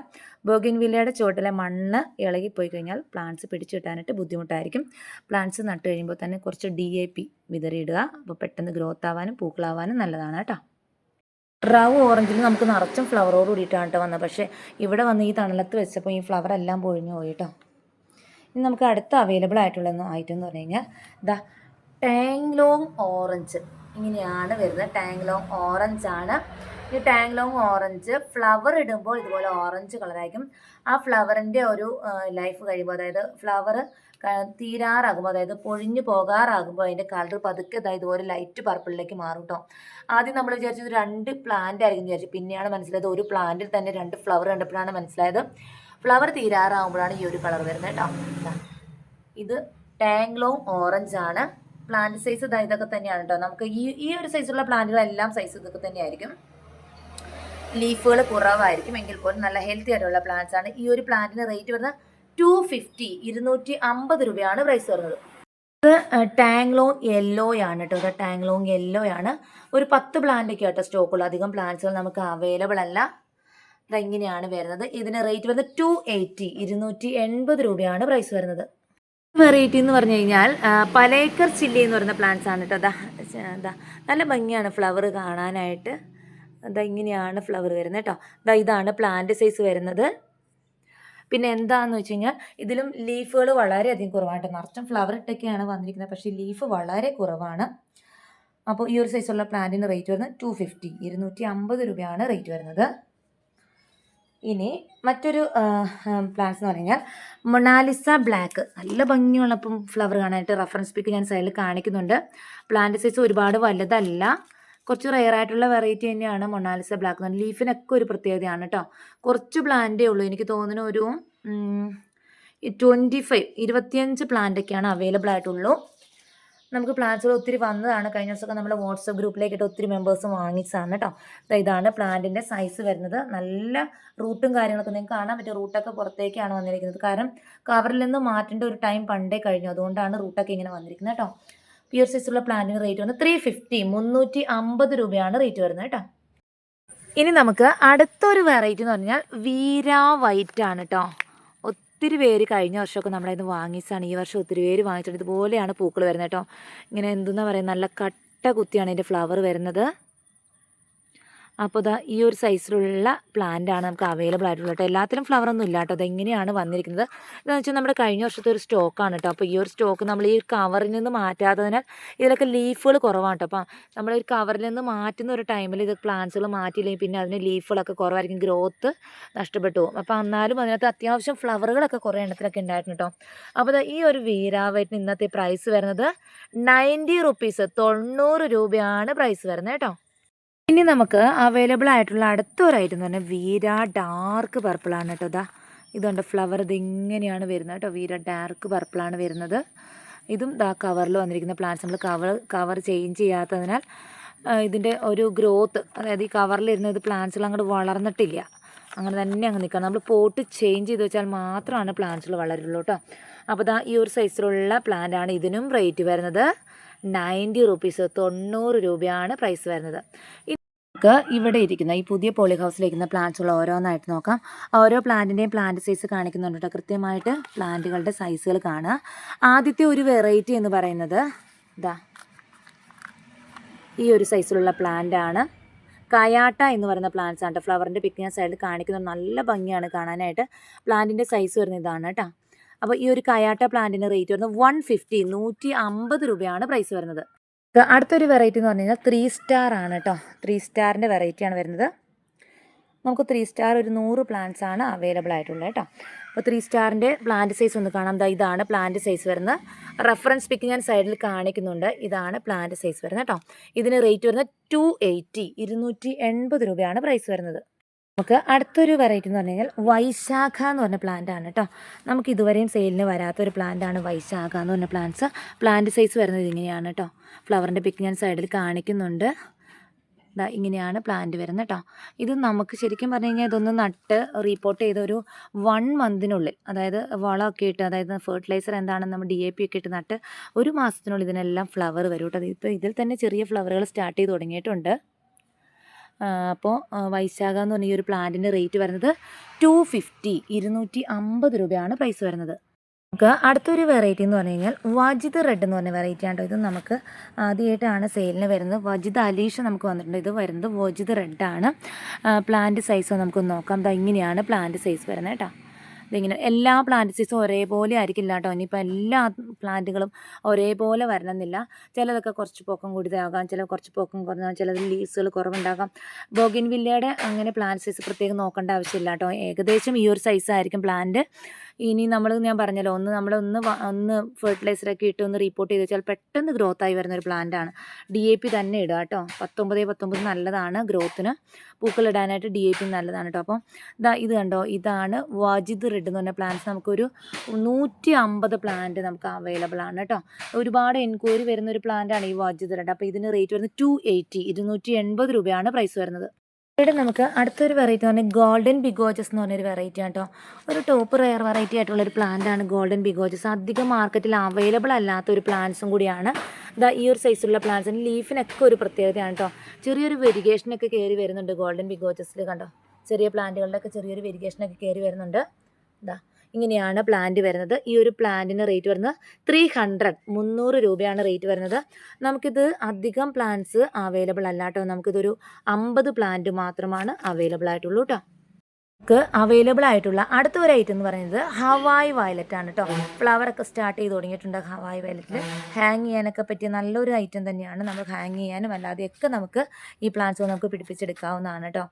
ബോഗിൻ വില്ലയുടെ ചുവട്ടിലെ മണ്ണ് ഇളകി പോയി കഴിഞ്ഞാൽ പ്ലാന്റ്സ് പിടിച്ചു കിട്ടാനായിട്ട് ബുദ്ധിമുട്ടായിരിക്കും. പ്ലാന്റ്സ് നട്ട് കഴിയുമ്പോൾ തന്നെ കുറച്ച് ഡി എ പി വിതറിയിടുക. അപ്പോൾ പെട്ടെന്ന് ഗ്രോത്ത് ആവാനും പൂക്കളാവാനും നല്ലതാണ് കേട്ടോ. റവ് ഓറഞ്ചിൽ നമുക്ക് നിറച്ചും ഫ്ലവറോട് കൂടിയിട്ടാണ് കേട്ടോ വന്നത്. പക്ഷേ ഇവിടെ വന്ന് ഈ തണലത്ത് വെച്ചപ്പോൾ ഈ ഫ്ലവർ എല്ലാം പൊഴിഞ്ഞു പോയി കേട്ടോ. ഇനി നമുക്ക് അടുത്ത അവൈലബിൾ ആയിട്ടുള്ള ഐറ്റം എന്ന് പറഞ്ഞു കഴിഞ്ഞാൽ ദാ ടാങ്ലോങ് ഓറഞ്ച് ഇങ്ങനെയാണ് വരുന്നത്. ടാങ്ലോങ് ഓറഞ്ച് ആണ്. ഈ ടാങ്ലോങ് ഓറഞ്ച് ഫ്ലവർ ഇടുമ്പോൾ ഇതുപോലെ ഓറഞ്ച് കളറായിരിക്കും ആ ഫ്ലവറിന്റെ ഒരു ലൈഫ് കഴിയുമ്പോൾ അതായത് ഫ്ലവർ തീരാറാകുമ്പോൾ അതായത് പൊഴിഞ്ഞു പോകാറാകുമ്പോൾ അതിന്റെ കളർ പതുക്കെ അതായത് ഇതുപോലെ ലൈറ്റ് പർപ്പിളിലേക്ക് മാറും കേട്ടോ ആദ്യം നമ്മൾ വിചാരിച്ചത് രണ്ട് പ്ലാന്റ് ആയിരിക്കും വിചാരിച്ചു. പിന്നെയാണ് മനസ്സിലായത് ഒരു പ്ലാന്റിൽ തന്നെ രണ്ട് ഫ്ലവർ കണ്ടപ്പോഴാണ് മനസ്സിലായത് ഫ്ലവർ തീരാറാകുമ്പോഴാണ് ഈ ഒരു കളർ വരുന്നത് കേട്ടോ. ഇത് ടാങ്ലോങ് ഓറഞ്ച് ആണ്. പ്ലാന്റ് സൈസ് ഇതാ ഇതൊക്കെ തന്നെയാണ് കേട്ടോ. നമുക്ക് ഈ ഈ ഒരു സൈസുള്ള പ്ലാന്റുകളെല്ലാം സൈസ് ഇതൊക്കെ തന്നെയായിരിക്കും. ലീഫുകൾ കുറവായിരിക്കും. എങ്കിൽ പോലും നല്ല ഹെൽത്തി ആയിട്ടുള്ള പ്ലാന്റ്സ് ആണ്. ഈ ഒരു പ്ലാന്റിന് റേറ്റ് വരുന്നത് ടു ഫിഫ്റ്റി ഇരുന്നൂറ്റി അമ്പത് രൂപയാണ് പ്രൈസ് വരുന്നത്. ഇത് ടാങ്ലോങ് യെല്ലോ ആണ് കേട്ടോ. ഇത് ടാങ്ലോങ് യെല്ലോ ആണ്. ഒരു പത്ത് പ്ലാന്റ് ഒക്കെ ആട്ടോ സ്റ്റോക്കുള്ളൂ അധികം പ്ലാന്റ്സുകൾ നമുക്ക് അവൈലബിൾ അല്ല. ഇത് ഇങ്ങനെയാണ് വരുന്നത്. ഇതിന് റേറ്റ് വരുന്നത് ടു എയ്റ്റി ഇരുന്നൂറ്റി എൺപത് രൂപയാണ് പ്രൈസ് വരുന്നത്. വെറൈറ്റി എന്ന് പറഞ്ഞു കഴിഞ്ഞാൽ പലേക്കർ ചില്ലി എന്ന് പറയുന്ന പ്ലാന്റ്സ് ആണ് കേട്ടോ അതാ നല്ല ഭംഗിയാണ് ഫ്ലവർ കാണാനായിട്ട്. അതാ ഇങ്ങനെയാണ് ഫ്ലവർ വരുന്നത് കേട്ടോ അതാ ഇതാണ് പ്ലാന്റ് സൈസ് വരുന്നത്. പിന്നെ എന്താണെന്ന് വെച്ച് കഴിഞ്ഞാൽ ഇതിലും ലീഫുകൾ വളരെയധികം കുറവാണ് നിറച്ചും ഫ്ലവർ ഇട്ടൊക്കെയാണ് വന്നിരിക്കുന്നത്. പക്ഷേ ലീഫ് വളരെ കുറവാണ്. അപ്പോൾ ഈ ഒരു സൈസുള്ള പ്ലാന്റിന് റേറ്റ് വരുന്നത് ടു ഫിഫ്റ്റി ഇരുന്നൂറ്റി അമ്പത് രൂപയാണ് റേറ്റ് വരുന്നത്. ഇനി മറ്റൊരു പ്ലാന്റ്സ് എന്ന് പറഞ്ഞു കഴിഞ്ഞാൽ മൊണാലിസ ബ്ലാക്ക് നല്ല ഭംഗിയുള്ള ഇപ്പം ഫ്ലവർ കാണാനായിട്ട് റെഫറൻസ് പിക്ക് ഞാൻ സൈഡിൽ കാണിക്കുന്നുണ്ട്. പ്ലാന്റ് സൈസ് ഒരുപാട് വലുതല്ല. കുറച്ച് റെയർ ആയിട്ടുള്ള വെറൈറ്റി തന്നെയാണ് മൊണാലിസ ബ്ലാക്ക് എന്ന് പറഞ്ഞാൽ ലീഫിനൊക്കെ ഒരു പ്രത്യേകതയാണ് കേട്ടോ കുറച്ച് പ്ലാന്റേ ഉള്ളൂ. എനിക്ക് തോന്നുന്ന ഒരു ട്വന്റി ഫൈവ് ഇരുപത്തിയഞ്ച് പ്ലാന്റൊക്കെയാണ് അവൈലബിൾ ആയിട്ടുള്ളൂ. നമുക്ക് പ്ലാന്റ്സുകൾ ഒത്തിരി വന്നതാണ്. കഴിഞ്ഞ ദിവസമൊക്കെ നമ്മുടെ വാട്സപ്പ് ഗ്രൂപ്പിലേക്കിട്ട് ഒത്തിരി മെമ്പേഴ്സ് വാങ്ങിച്ചതാണ് കേട്ടോ ഇതാണ് പ്ലാന്റിന്റെ സൈസ് വരുന്നത്. നല്ല റൂട്ടും കാര്യങ്ങളൊക്കെ നിങ്ങൾക്ക് കാണാൻ പറ്റും റൂട്ടൊക്കെ പുറത്തേക്കാണ് വന്നിരിക്കുന്നത്. കാരണം കവറിൽ നിന്ന് മാറ്റേണ്ട ഒരു ടൈം പണ്ടേ കഴിഞ്ഞു. അതുകൊണ്ടാണ് റൂട്ടൊക്കെ ഇങ്ങനെ വന്നിരിക്കുന്നത് കേട്ടോ പ്യൂർ സൈസുള്ള പ്ലാന്റിന് റേറ്റ് വന്ന് ത്രീ ഫിഫ്റ്റി മുന്നൂറ്റി അമ്പത് രൂപയാണ് റേറ്റ് വരുന്നത് കേട്ടോ ഇനി നമുക്ക് അടുത്തൊരു വെറൈറ്റി എന്ന് പറഞ്ഞാൽ വീരാ വൈറ്റ് ആണ് കേട്ടോ ഒത്തിരി പേര് കഴിഞ്ഞ വർഷമൊക്കെ നമ്മളെ ഇന്ന് വാങ്ങിച്ചാണ് ഈ വർഷം ഒത്തിരി പേര് വാങ്ങിച്ചിട്ടുണ്ട്. ഇതുപോലെയാണ് പൂക്കൾ വരുന്നത് കേട്ടോ. ഇങ്ങനെ എന്തെന്നാ പറയുക? നല്ല കട്ട കുത്തിയാണ് ഇതിന്റെ ഫ്ലവർ വരുന്നത്. അപ്പോൾ ഇതാ ഈ ഒരു സൈസിലുള്ള പ്ലാന്റ് ആണ് നമുക്ക് അവൈലബിൾ ആയിട്ടുള്ളത് കേട്ടോ എല്ലാത്തിലും ഫ്ലവർ ഒന്നും ഇല്ല കേട്ടോ അതെങ്ങനെയാണ് വന്നിരിക്കുന്നത്. എന്താണെന്ന് വെച്ചാൽ നമ്മുടെ കഴിഞ്ഞ വർഷത്തെ ഒരു സ്റ്റോക്കാണ് കേട്ടോ അപ്പോൾ ഈ ഒരു സ്റ്റോക്ക് നമ്മൾ ഈ കവറിൽ നിന്ന് മാറ്റാത്തതിനാൽ ഇതിലൊക്കെ ലീഫുകൾ കുറവാണ് കേട്ടോ അപ്പം നമ്മൾ ഒരു കവറിൽ നിന്ന് മാറ്റുന്ന ഒരു ടൈമിൽ ഇത് പ്ലാന്റ്സുകൾ മാറ്റിയില്ലെങ്കിൽ പിന്നെ അതിന് ലീഫുകളൊക്കെ കുറവായിരിക്കും. ഗ്രോത്ത് നഷ്ടപ്പെട്ടു പോകും. അപ്പോൾ എന്നാലും അതിനകത്ത് അത്യാവശ്യം ഫ്ലവറുകളൊക്കെ കുറേ എണ്ണത്തിലൊക്കെ ഉണ്ടായിരുന്നു കേട്ടോ അപ്പോൾ ഈ ഒരു വീരാവൈറ്റിന് ഇന്നത്തെ പ്രൈസ് വരുന്നത് നയന്റി റുപ്പീസ് തൊണ്ണൂറ് രൂപയാണ് പ്രൈസ് വരുന്നത് കേട്ടോ ഇനി നമുക്ക് അവൈലബിൾ ആയിട്ടുള്ള അടുത്ത ഒരു ഐറ്റം എന്ന് പറഞ്ഞാൽ വീര ഡാർക്ക് പർപ്പിളാണ് കേട്ടോ. ഇതാ ഇതുണ്ട് ഫ്ലവർ ഇതിങ്ങനെയാണ് വരുന്നത് കേട്ടോ. വീര ഡാർക്ക് പർപ്പിളാണ് വരുന്നത്. ഇതും ദാ കവറിൽ വന്നിരിക്കുന്ന പ്ലാന്റ്സ് നമ്മൾ കവർ കവർ ചേഞ്ച് ചെയ്യാത്തതിനാൽ ഇതിന്റെ ഒരു ഗ്രോത്ത് അതായത് ഈ കവറിലിരുന്നത് പ്ലാന്റ്സുകൾ അങ്ങോട്ട് വളർന്നിട്ടില്ല. അങ്ങനെ തന്നെ അങ്ങ് നിൽക്കണം. നമ്മൾ പോട്ട് ചേഞ്ച് ചെയ്ത് വെച്ചാൽ മാത്രമാണ് പ്ലാന്റ്സുകൾ വളരുള്ളൂ കേട്ടോ. അപ്പോൾ ദാ ഈ ഒരു സൈസിലുള്ള പ്ലാന്റ് ആണ് ഇതിനും റേറ്റ് വരുന്നത്. നയന്റി റുപ്പീസ് തൊണ്ണൂറ് രൂപയാണ് പ്രൈസ് വരുന്നത്. നമുക്ക് ഇവിടെ ഇരിക്കുന്ന ഈ പുതിയ പോളി ഹൗസിലിരിക്കുന്ന പ്ലാന്റ്സുകൾ ഓരോന്നായിട്ട് നോക്കാം. ഓരോ പ്ലാന്റിന്റെയും പ്ലാന്റ് സൈസ് കാണിക്കുന്നുണ്ട് കേട്ടോ കൃത്യമായിട്ട് പ്ലാന്റുകളുടെ സൈസുകൾ കാണുക. ആദ്യത്തെ ഒരു വെറൈറ്റി എന്ന് പറയുന്നത് ഇതാ ഈ ഒരു സൈസിലുള്ള പ്ലാന്റ് ആണ്. കയാട്ട എന്ന് പറയുന്ന പ്ലാന്റ്സ് ആണ് കേട്ടോ ഫ്ലവറിന്റെ ഞാൻ സൈഡിൽ കാണിക്കുന്നത്. നല്ല ഭംഗിയാണ് കാണാനായിട്ട്. പ്ലാന്റിന്റെ സൈസ് വരുന്ന ഇതാണ് കേട്ടോ അപ്പോൾ ഈ ഒരു കയാട്ട പ്ലാന്റിന് റേറ്റ് വരുന്നത് വൺ ഫിഫ്റ്റി നൂറ്റി അമ്പത് രൂപയാണ് പ്രൈസ് വരുന്നത്. അടുത്തൊരു വെറൈറ്റി എന്ന് പറഞ്ഞു കഴിഞ്ഞാൽ ത്രീ സ്റ്റാർ ആണ് കേട്ടോ ത്രീ സ്റ്റാറിന്റെ വെറൈറ്റിയാണ് വരുന്നത്. നമുക്ക് ത്രീ സ്റ്റാർ ഒരു നൂറ് പ്ലാന്റ്സ് ആണ് അവൈലബിൾ ആയിട്ടുള്ളത് കേട്ടോ അപ്പോൾ ത്രീ സ്റ്റാറിന്റെ പ്ലാന്റ് സൈസ് ഒന്ന് കാണാം. ദാ ഇതാണ് പ്ലാന്റ് സൈസ് വരുന്നത്. റെഫറൻസ് പിക്ക് ഞാൻ സൈഡിൽ കാണിക്കുന്നുണ്ട്. ഇതാണ് പ്ലാന്റ് സൈസ് വരുന്നത് കേട്ടോ ഇതിന് റേറ്റ് വരുന്നത് ടു എയ്റ്റി ഇരുന്നൂറ്റി എൺപത് രൂപയാണ് പ്രൈസ് വരുന്നത്. നമുക്ക് അടുത്തൊരു വെറൈറ്റി എന്ന് പറഞ്ഞു കഴിഞ്ഞാൽ വൈശാഖ എന്ന് പറഞ്ഞ പ്ലാന്റ് ആണ് കേട്ടോ നമുക്ക് ഇതുവരെയും സെയിലിന് വരാത്ത ഒരു പ്ലാന്റ് ആണ് വൈശാഖ എന്ന് പറഞ്ഞ പ്ലാന്റ്സ് പ്ലാന്റ് സൈസ് വരുന്നത് ഇങ്ങനെയാണ് കേട്ടോ ഫ്ലവറിന്റെ പിക്ക് ഞാൻ സൈഡിൽ കാണിക്കുന്നുണ്ട്. ദാ ഇങ്ങനെയാണ് പ്ലാന്റ് വരുന്നത് കേട്ടോ ഇത് നമുക്ക് ശരിക്കും പറഞ്ഞു കഴിഞ്ഞാൽ ഇതൊന്ന് നട്ട് റീപ്പോർട്ട് ചെയ്ത ഒരു വൺ മന്തിനുള്ളിൽ അതായത് വളമൊക്കെ ഇട്ട് അതായത് ഫെർട്ടിലൈസർ എന്താണെന്ന് നമ്മൾ ഡി എ പി ഒക്കെ ഇട്ട് നട്ട് ഒരു മാസത്തിനുള്ളിൽ ഇതിനെല്ലാം ഫ്ലവർ വരും കേട്ടോ ഇപ്പോൾ ഇതിൽ തന്നെ ചെറിയ ഫ്ലവറുകൾ സ്റ്റാർട്ട് ചെയ്ത് തുടങ്ങിയിട്ടുണ്ട്. അപ്പോൾ വൈശാഖ എന്ന് പറഞ്ഞ ഈ ഒരു പ്ലാന്റിന്റെ റേറ്റ് വരുന്നത് ടു ഫിഫ്റ്റി ഇരുന്നൂറ്റി അമ്പത് രൂപയാണ് പ്രൈസ് വരുന്നത്. നമുക്ക് അടുത്തൊരു വെറൈറ്റി എന്ന് പറഞ്ഞു കഴിഞ്ഞാൽ വജിത് റെഡ് എന്ന് പറഞ്ഞ വെറൈറ്റി ആണ് ഇത് നമുക്ക് ആദ്യമായിട്ടാണ് സെയിലിന് വരുന്നത്. വജിത് അലീഷ നമുക്ക് വന്നിട്ടുണ്ട്. ഇത് വരുന്നത് വജിത് ആണ്. പ്ലാന്റ് സൈസ് നമുക്ക് നോക്കാം. ദാ ഇങ്ങനെയാണ് പ്ലാന്റ് സൈസ് വരുന്നത് കേട്ടോ. ഇതിങ്ങനെ എല്ലാ പ്ലാന്റ് ഒരേപോലെ ആയിരിക്കില്ല കേട്ടോ ഇനിയിപ്പോൾ എല്ലാ പ്ലാന്റുകളും ഒരേപോലെ വരണമെന്നില്ല. ചിലതൊക്കെ കുറച്ച് പൊക്കം കൂടുതലാകാം ചില കുറച്ച് പൊക്കം കുറഞ്ഞാൽ ചിലത് ലീസുകൾ കുറവുണ്ടാകാം. ബോഗിൻ വില്ലയുടെ അങ്ങനെ പ്ലാന്റ് സൈസ് പ്രത്യേകം നോക്കേണ്ട ആവശ്യമില്ല കേട്ടോ ഏകദേശം ഈ ഒരു സൈസ് ആയിരിക്കും പ്ലാന്റ് ഇനി നമ്മൾ ഞാൻ പറഞ്ഞല്ലോ ഒന്ന് നമ്മൾ ഒന്ന് ഒന്ന് ഫെർട്ടിലൈസറൊക്കെ ഇട്ട് ഒന്ന് റിപ്പോർട്ട് ചെയ്ത് വെച്ചാൽ പെട്ടെന്ന് ഗ്രോത്ത് ആയി വരുന്ന ഒരു പ്ലാന്റ് ആണ്. ഡി എ പി തന്നെ ഇടുക കേട്ടോ. പത്തൊമ്പത് പത്തൊമ്പത് നല്ലതാണ് ഗ്രോത്തിന് പൂക്കളിടാനായിട്ട് ഡി എ പി നല്ലതാണ് കേട്ടോ. അപ്പം ഇതാ ഇത് കണ്ടോ? ഇതാണ് വാജിദ് എന്ന് പറഞ്ഞ പ്ലാന്റ്സ് നമുക്കൊരു നൂറ്റി അമ്പത് പ്ലാന്റ് നമുക്ക് അവൈലബിൾ ആണ് കേട്ടോ. ഒരുപാട് എൻക്വയറി വരുന്ന ഒരു പ്ലാന്റ് ആണ് ഈ റെഡ് അപ്പോൾ ഇതിന് റേറ്റ് വരുന്നത് ടു എയ്റ്റി ഇരുന്നൂറ്റി എൺപത് രൂപയാണ് പ്രൈസ് വരുന്നത്. ഇവിടെ നമുക്ക് അടുത്തൊരു വെറൈറ്റി പറഞ്ഞാൽ ഗോൾഡൻ ബിഗോജസ് എന്ന് പറഞ്ഞൊരു വെറൈറ്റി ആണ് കേട്ടോ. ഒരു ടോപ്പ് റെയർ വെറൈറ്റി ആയിട്ടുള്ള ഒരു പ്ലാന്റ് ആണ് ഗോൾഡൻ ബിഗോജസ് അധികം മാർക്കറ്റിൽ അവൈലബിൾ അല്ലാത്ത ഒരു പ്ലാന്റ്സും കൂടിയാണ്. ഇതാ ഈ ഒരു സൈസിലുള്ള പ്ലാന്റ്സിന് ലീഫിനൊക്കെ ഒരു പ്രത്യേകതയാണ് കേട്ടോ. ചെറിയൊരു വെരിഗേഷനൊക്കെ കയറി വരുന്നുണ്ട് ഗോൾഡൻ ബിഗോജസിൽ കണ്ടോ? ചെറിയ പ്ലാന്റുകളുടെയൊക്കെ ചെറിയൊരു വെരിഗേഷനൊക്കെ കയറി വരുന്നുണ്ട്. ഇതാ ഇങ്ങനെയാണ് പ്ലാന്റ് വരുന്നത്. ഈ ഒരു പ്ലാന്റിന് റേറ്റ് വരുന്നത് ത്രീ ഹൺഡ്രഡ് മുന്നൂറ് രൂപയാണ് റേറ്റ് വരുന്നത്. നമുക്കിത് അധികം പ്ലാന്റ്സ് അവൈലബിൾ അല്ല കേട്ടോ. നമുക്കിതൊരു അമ്പത് പ്ലാന്റ് മാത്രമാണ് അവൈലബിൾ ആയിട്ടുള്ളൂ കേട്ടോ. നമുക്ക് അവൈലബിൾ ആയിട്ടുള്ള അടുത്ത ഒരു ഐറ്റം എന്ന് പറയുന്നത് ഹവായ് വയലറ്റ് ആണ് കേട്ടോ ഫ്ലവറൊക്കെ സ്റ്റാർട്ട് ചെയ്ത് തുടങ്ങിയിട്ടുണ്ട് ഹവായ് വയലറ്റിൽ ഹാങ് ചെയ്യാനൊക്കെ പറ്റിയ നല്ലൊരു ഐറ്റം തന്നെയാണ്. നമ്മൾ ഹാങ് ചെയ്യാനും അല്ലാതെയൊക്കെ നമുക്ക് ഈ പ്ലാന്റ്സ് നമുക്ക് പിടിപ്പിച്ചെടുക്കാവുന്നതാണ് കേട്ടോ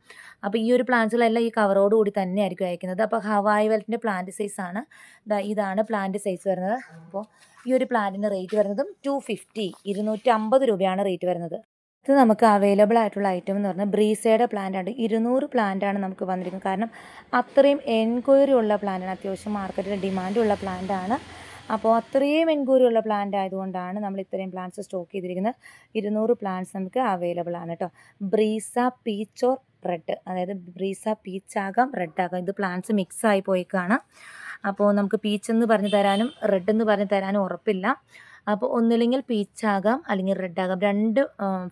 അപ്പോൾ ഈ ഒരു പ്ലാന്റ്സുകളെല്ലാം ഈ കവറോട് കൂടി തന്നെ ആയിരിക്കും അയക്കുന്നത്. അപ്പോൾ ഹവായ് വയലറ്റിന്റെ പ്ലാന്റ് സൈസാണ് ഇതാണ് പ്ലാന്റ് സൈസ് വരുന്നത്. അപ്പോൾ ഈ ഒരു പ്ലാന്റിന്റെ റേറ്റ് വരുന്നതും ടു ഫിഫ്റ്റി രൂപയാണ് റേറ്റ് വരുന്നത്. ഇത് നമുക്ക് അവൈലബിൾ ആയിട്ടുള്ള ഐറ്റം എന്ന് പറഞ്ഞാൽ ബ്രീസയുടെ പ്ലാന്റ് ആണ്. ഇരുന്നൂറ് പ്ലാന്റ് ആണ് നമുക്ക് വന്നിരിക്കുന്നത്. കാരണം അത്രയും എൻക്വയറി ഉള്ള പ്ലാന്റാണ് അത്യാവശ്യം മാർക്കറ്റിൽ ഡിമാൻഡുള്ള പ്ലാന്റ് ആണ്. അപ്പോൾ അത്രയും എൻക്വയറി ഉള്ള പ്ലാന്റ് ആയതുകൊണ്ടാണ് നമ്മൾ ഇത്രയും പ്ലാന്റ്സ് സ്റ്റോക്ക് ചെയ്തിരിക്കുന്നത്. ഇരുന്നൂറ് പ്ലാന്റ്സ് നമുക്ക് അവൈലബിൾ ആണ് കേട്ടോ ബ്രീസ പീച്ച് ഓർ റെഡ് അതായത് ബ്രീസ പീച്ച് ആകാം റെഡ് ആകാം. ഇത് പ്ലാന്റ്സ് മിക്സ് ആയി പോയിക്കാണ്. അപ്പോൾ നമുക്ക് പീച്ച് എന്ന് പറഞ്ഞു തരാനും റെഡ് എന്ന് പറഞ്ഞു തരാനും ഉറപ്പില്ല. അപ്പോൾ ഒന്നില്ലെങ്കിൽ പീച്ചാകാം അല്ലെങ്കിൽ റെഡ് ആകാം. രണ്ട്